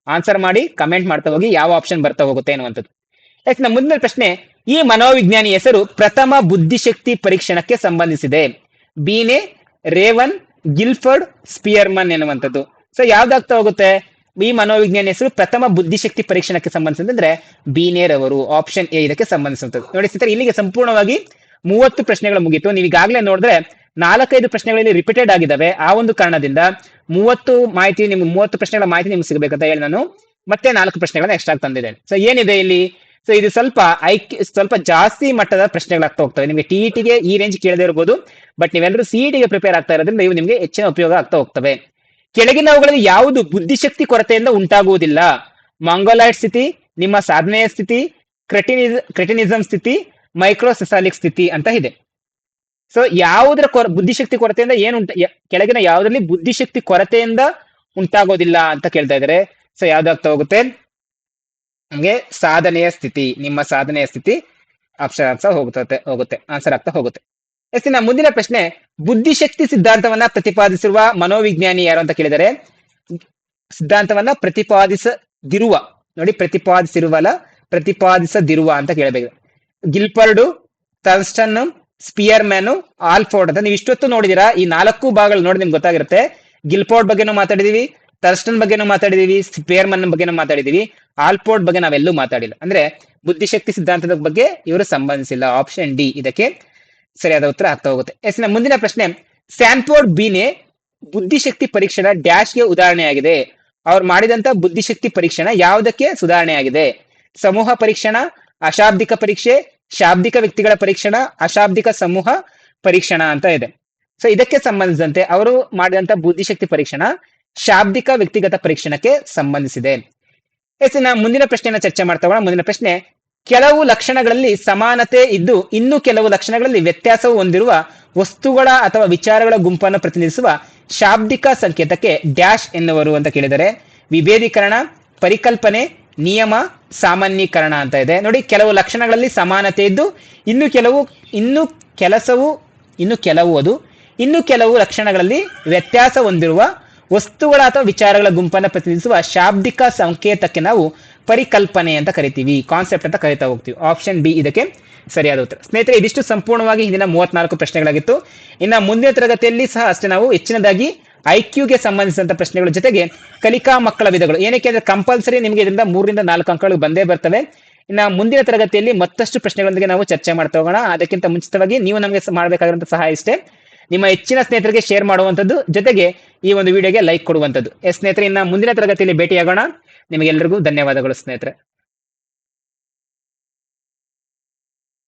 ಆನ್ಸರ್ ಮಾಡಿ ಕಮೆಂಟ್ ಮಾಡ್ತಾ ಹೋಗಿ, ಯಾವ ಆಪ್ಷನ್ ಬರ್ತಾ ಹೋಗುತ್ತೆ ಅನ್ನುವಂಥದ್ದು. ಎಸ್ ನಮ್ಮ ಮುಂದಿನ ಪ್ರಶ್ನೆ, ಈ ಮನೋವಿಜ್ಞಾನಿ ಹೆಸರು ಪ್ರಥಮ ಬುದ್ಧಿಶಕ್ತಿ ಪರೀಕ್ಷಣಕ್ಕೆ ಸಂಬಂಧಿಸಿದೆ. ಬೀನೆ ರೇವನ್ ಗಿಲ್ಫರ್ಡ್ ಸ್ಪಿಯರ್ಮನ್ ಎನ್ನುವಂಥದ್ದು. ಸೊ ಯಾವ್ದಾಗ್ತಾ ಹೋಗುತ್ತೆ? ಈ ಮನೋವಿಜ್ಞಾನಿ ಹೆಸರು ಪ್ರಥಮ ಬುದ್ಧಿಶಕ್ತಿ ಪರೀಕ್ಷಣಕ್ಕೆ ಸಂಬಂಧಿಸಿದ್ರೆ ಬೀನೇರ್ ಅವರು ಆಪ್ಷನ್ ಎ ಇದಕ್ಕೆ ಸಂಬಂಧಿಸುತ್ತದೆ ನೋಡಿ ಸ್ನೇಹಿತರೆ ಇಲ್ಲಿಗೆ ಸಂಪೂರ್ಣವಾಗಿ ಮೂವತ್ತು ಪ್ರಶ್ನೆಗಳು ಮುಗಿತು. ನೀವು ಈಗಾಗಲೇ ನೋಡಿದ್ರೆ ನಾಲ್ಕೈದು ಪ್ರಶ್ನೆಗಳಲ್ಲಿ ರಿಪೀಟೆಡ್ ಆಗಿದ್ದಾವೆ. ಆ ಒಂದು ಕಾರಣದಿಂದ ಮೂವತ್ತು ಮಾಹಿತಿ ನಿಮ್ಗೆ ಮೂವತ್ತು ಪ್ರಶ್ನೆಗಳ ಮಾಹಿತಿ ನಿಮ್ಗೆ ಸಿಗಬೇಕಂತ ಹೇಳಿ ನಾನು ಮತ್ತೆ ನಾಲ್ಕು ಪ್ರಶ್ನೆಗಳನ್ನ ಎಕ್ಸ್ಟ್ರಾ ತಂದಿದ್ದೇನೆ. ಸೊ ಏನಿದೆ ಇಲ್ಲಿ? ಸೊ ಇದು ಸ್ವಲ್ಪ ಐಕ್, ಸ್ವಲ್ಪ ಜಾಸ್ತಿ ಮಟ್ಟದ ಪ್ರಶ್ನೆಗಳಾಗ್ತಾ ಹೋಗ್ತವೆ. ನಿಮಗೆ ಟಿಇಟಿಗೆ ಈ ರೇಂಜ್ ಕೇಳದೇ ಇರಬಹುದು ಬಟ್ ನೀವೆಲ್ಲರೂ ಸಿಇಟಿಗೆ ಪ್ರಿಪೇರ್ ಆಗ್ತಾ ಇರೋದ್ರಿಂದ ಇವು ನಿಮಗೆ ಹೆಚ್ಚಿನ ಉಪಯೋಗ ಆಗ್ತಾ ಹೋಗ್ತವೆ. ಕೆಳಗಿನವುಗಳಲ್ಲಿ ಯಾವುದು ಬುದ್ಧಿಶಕ್ತಿ ಕೊರತೆಯಿಂದ ಉಂಟಾಗುವುದಿಲ್ಲ. ಮಾಂಗೋಲಾಯ್ಡ್ ಸ್ಥಿತಿ, ನಿಮ್ಮ ಸಾಧನೆಯ ಸ್ಥಿತಿ, ಕ್ರೆಟಿನಿಸ್, ಕ್ರೆಟಿನಿಸಂ ಸ್ಥಿತಿ, ಮೈಕ್ರೋಸೆಸಾಲಿಕ್ ಸ್ಥಿತಿ ಅಂತ ಇದೆ. ಸೊ ಯಾವುದರ ಕೊರ, ಬುದ್ಧಿಶಕ್ತಿ ಕೊರತೆಯಿಂದ ಏನು ಉಂಟ ಕೆಳಗಿನ ಯಾವುದರಲ್ಲಿ ಬುದ್ಧಿಶಕ್ತಿ ಕೊರತೆಯಿಂದ ಉಂಟಾಗೋದಿಲ್ಲ ಅಂತ ಕೇಳ್ತಾ ಇದ್ದಾರೆ. ಸೊ ಯಾವ್ದಾಗ್ತಾ ಹೋಗುತ್ತೆ ಹಂಗೆ ಸಾಧನೆಯ ಸ್ಥಿತಿ, ನಿಮ್ಮ ಸಾಧನೆಯ ಸ್ಥಿತಿ ಆಪ್ಷನ್ ಆಗ್ತಾ ಹೋಗುತ್ತೆ ಹೋಗುತ್ತೆ, ಆನ್ಸರ್ ಆಗ್ತಾ ಹೋಗುತ್ತೆ. ಎಸ್ ಇನ್ನ ಮುಂದಿನ ಪ್ರಶ್ನೆ, ಬುದ್ಧಿಶಕ್ತಿ ಸಿದ್ಧಾಂತವನ್ನ ಪ್ರತಿಪಾದಿಸಿರುವ ಮನೋವಿಜ್ಞಾನಿ ಯಾರು ಅಂತ ಕೇಳಿದರೆ, ಸಿದ್ಧಾಂತವನ್ನ ಪ್ರತಿಪಾದಿಸದಿರುವ, ನೋಡಿ ಪ್ರತಿಪಾದಿಸಿರುವಲ್ಲ, ಪ್ರತಿಪಾದಿಸದಿರುವ ಅಂತ ಕೇಳಬೇಕು. ಗಿಲ್ಪರ್ಡು ಥರ್ಸ್ಟನ್ ಸ್ಪಿಯರ್ಮ್ಯಾನ್ ಆಲ್ಫೋರ್ಡ್ ಅಂತ ನೀವು ಇಷ್ಟೊತ್ತು ನೋಡಿದಿರಾ ಈ ನಾಲ್ಕು ಭಾಗಗಳು ನೋಡಿ ನಿಮ್ಗೆ ಗೊತ್ತಾಗಿರುತ್ತೆ. ಗಿಲ್ಪೋರ್ಡ್ ಬಗ್ಗೆನೂ ಮಾತಾಡಿದೀವಿ, ಥರ್ಸ್ಟನ್ ಬಗ್ಗೆನೂ ಮಾತಾಡಿದೀವಿ, ಸ್ಪಿಯರ್ಮನ್ ಬಗ್ಗೆನೂ ಮಾತಾಡಿದೀವಿ, ಆಲ್ಫೋರ್ಡ್ ಬಗ್ಗೆ ನಾವೆಲ್ಲೂ ಮಾತಾಡಿಲ್ಲ. ಅಂದ್ರೆ ಬುದ್ಧಿಶಕ್ತಿ ಸಿದ್ಧಾಂತದ ಬಗ್ಗೆ ಇವರು ಸಂಬಂಧಿಸಿಲ್ಲ. ಆಪ್ಷನ್ ಡಿ ಇದಕ್ಕೆ. ಸರಿಯಾದ ಉತ್ತರ ಆಗ್ತಾ ಹೋಗುತ್ತೆ. ಎಸ್ ಮುಂದಿನ ಪ್ರಶ್ನೆ ಸ್ಯಾನ್ಫೋರ್ಡ್ ಬೀನೆ ಬುದ್ಧಿಶಕ್ತಿ ಪರೀಕ್ಷಣ ಡ್ಯಾಶ್ಗೆ ಉದಾಹರಣೆಯಾಗಿದೆ. ಅವ್ರು ಮಾಡಿದಂತ ಬುದ್ಧಿಶಕ್ತಿ ಪರೀಕ್ಷಣ ಯಾವುದಕ್ಕೆ ಸುಧಾರಣೆಯಾಗಿದೆ? ಸಮೂಹ ಪರೀಕ್ಷಣ, ಅಶಾಬ್ದಿಕ ಪರೀಕ್ಷೆ, ಶಾಬ್ದಿಕ ವ್ಯಕ್ತಿಗಳ ಪರೀಕ್ಷಣ, ಅಶಾಬ್ದಿಕ ಸಮೂಹ ಪರೀಕ್ಷಣ ಅಂತ ಇದೆ. ಸೊ ಇದಕ್ಕೆ ಸಂಬಂಧಿಸಿದಂತೆ ಅವರು ಮಾಡಿದಂತ ಬುದ್ಧಿಶಕ್ತಿ ಪರೀಕ್ಷಣ ಶಾಬ್ದಿಕ ವ್ಯಕ್ತಿಗತ ಪರೀಕ್ಷಣಕ್ಕೆ ಸಂಬಂಧಿಸಿದೆ. ಎಸ್, ನಾ ಮುಂದಿನ ಪ್ರಶ್ನೆಯನ್ನ ಚರ್ಚೆ ಮಾಡ್ತಾ ಮುಂದಿನ ಪ್ರಶ್ನೆ ಕೆಲವು ಲಕ್ಷಣಗಳಲ್ಲಿ ಸಮಾನತೆ ಇದ್ದು ಇನ್ನು ಕೆಲವು ಲಕ್ಷಣಗಳಲ್ಲಿ ವ್ಯತ್ಯಾಸವು ಹೊಂದಿರುವ ವಸ್ತುಗಳ ಅಥವಾ ವಿಚಾರಗಳ ಗುಂಪನ್ನು ಪ್ರತಿನಿಧಿಸುವ ಶಾಬ್ದಿಕ ಸಂಕೇತಕ್ಕೆ ಡ್ಯಾಶ್ ಎನ್ನುವರು ಅಂತ ಕೇಳಿದರೆ ವಿಭೇದೀಕರಣ, ಪರಿಕಲ್ಪನೆ, ನಿಯಮ, ಸಾಮಾನ್ಯೀಕರಣ ಅಂತ ಇದೆ. ನೋಡಿ, ಕೆಲವು ಲಕ್ಷಣಗಳಲ್ಲಿ ಸಮಾನತೆ ಇದ್ದು ಇನ್ನು ಕೆಲವು, ಇನ್ನು ಕೆಲಸವು, ಇನ್ನು ಕೆಲವು ಅದು. ಇನ್ನು ಕೆಲವು ಲಕ್ಷಣಗಳಲ್ಲಿ ವ್ಯತ್ಯಾಸ ಹೊಂದಿರುವ ವಸ್ತುಗಳ ಅಥವಾ ವಿಚಾರಗಳ ಗುಂಪನ್ನು ಪ್ರತಿನಿಧಿಸುವ ಶಾಬ್ದಿಕ ಸಂಕೇತಕ್ಕೆ ನಾವು ಪರಿಕಲ್ಪನೆ ಅಂತ ಕರಿತೀವಿ ಕಾನ್ಸೆಪ್ಟ್ ಅಂತ ಕರಿತಾ ಹೋಗ್ತೀವಿ. ಆಪ್ಷನ್ ಬಿ ಇದಕ್ಕೆ ಸರಿಯಾದ ಉತ್ತರ. ಸ್ನೇಹಿತರೆ, ಇದಿಷ್ಟು ಸಂಪೂರ್ಣವಾಗಿ ಹಿಂದಿನ ಮೂವತ್ನಾಲ್ಕು ಪ್ರಶ್ನೆಗಳಾಗಿತ್ತು. ಇನ್ನ ಮುಂದಿನ ತರಗತಿಯಲ್ಲಿ ಸಹ ಅಷ್ಟೇ ನಾವು ಹೆಚ್ಚಿನದಾಗಿ ಐ ಕ್ಯೂಗೆ ಸಂಬಂಧಿಸಿದಂತ ಪ್ರಶ್ನೆಗಳ ಜೊತೆಗೆ ಕಲಿಕಾ ಮಕ್ಕಳ ವಿಧಗಳು. ಏನಕ್ಕೆ ಅಂದ್ರೆ ಕಂಪಲ್ಸರಿ ನಿಮಗೆ ಇದರಿಂದ ಮೂರರಿಂದ ನಾಲ್ಕು ಅಂಕಗಳು ಬಂದೇ ಬರ್ತವೆ. ಇನ್ನ ಮುಂದಿನ ತರಗತಿಯಲ್ಲಿ ಮತ್ತಷ್ಟು ಪ್ರಶ್ನೆಗಳೊಂದಿಗೆ ನಾವು ಚರ್ಚೆ ಮಾಡ್ತಾ ಹೋಗೋಣ. ಅದಕ್ಕಿಂತ ಮುಂಚಿತವಾಗಿ ನೀವು ನಮಗೆ ಮಾಡಬೇಕಾಗಿರುವಂತಹ ಸಹಾಯ ಇಷ್ಟೇ. ನಿಮ್ಮ ಹೆಚ್ಚಿನ ಸ್ನೇಹಿತರಿಗೆ ಶೇರ್ ಮಾಡುವಂಥದ್ದು ಜೊತೆಗೆ ಈ ಒಂದು ವಿಡಿಯೋಗೆ ಲೈಕ್ ಕೊಡುವಂಥದ್ದು. ಎಸ್ ಸ್ನೇಹಿತರೆ, ಇನ್ನ ಮುಂದಿನ ತರಗತಿಯಲ್ಲಿ ಭೇಟಿಯಾಗೋಣ. ನಿಮಗೆಲ್ಲರಿಗೂ ಧನ್ಯವಾದಗಳು ಸ್ನೇಹಿತರೆ.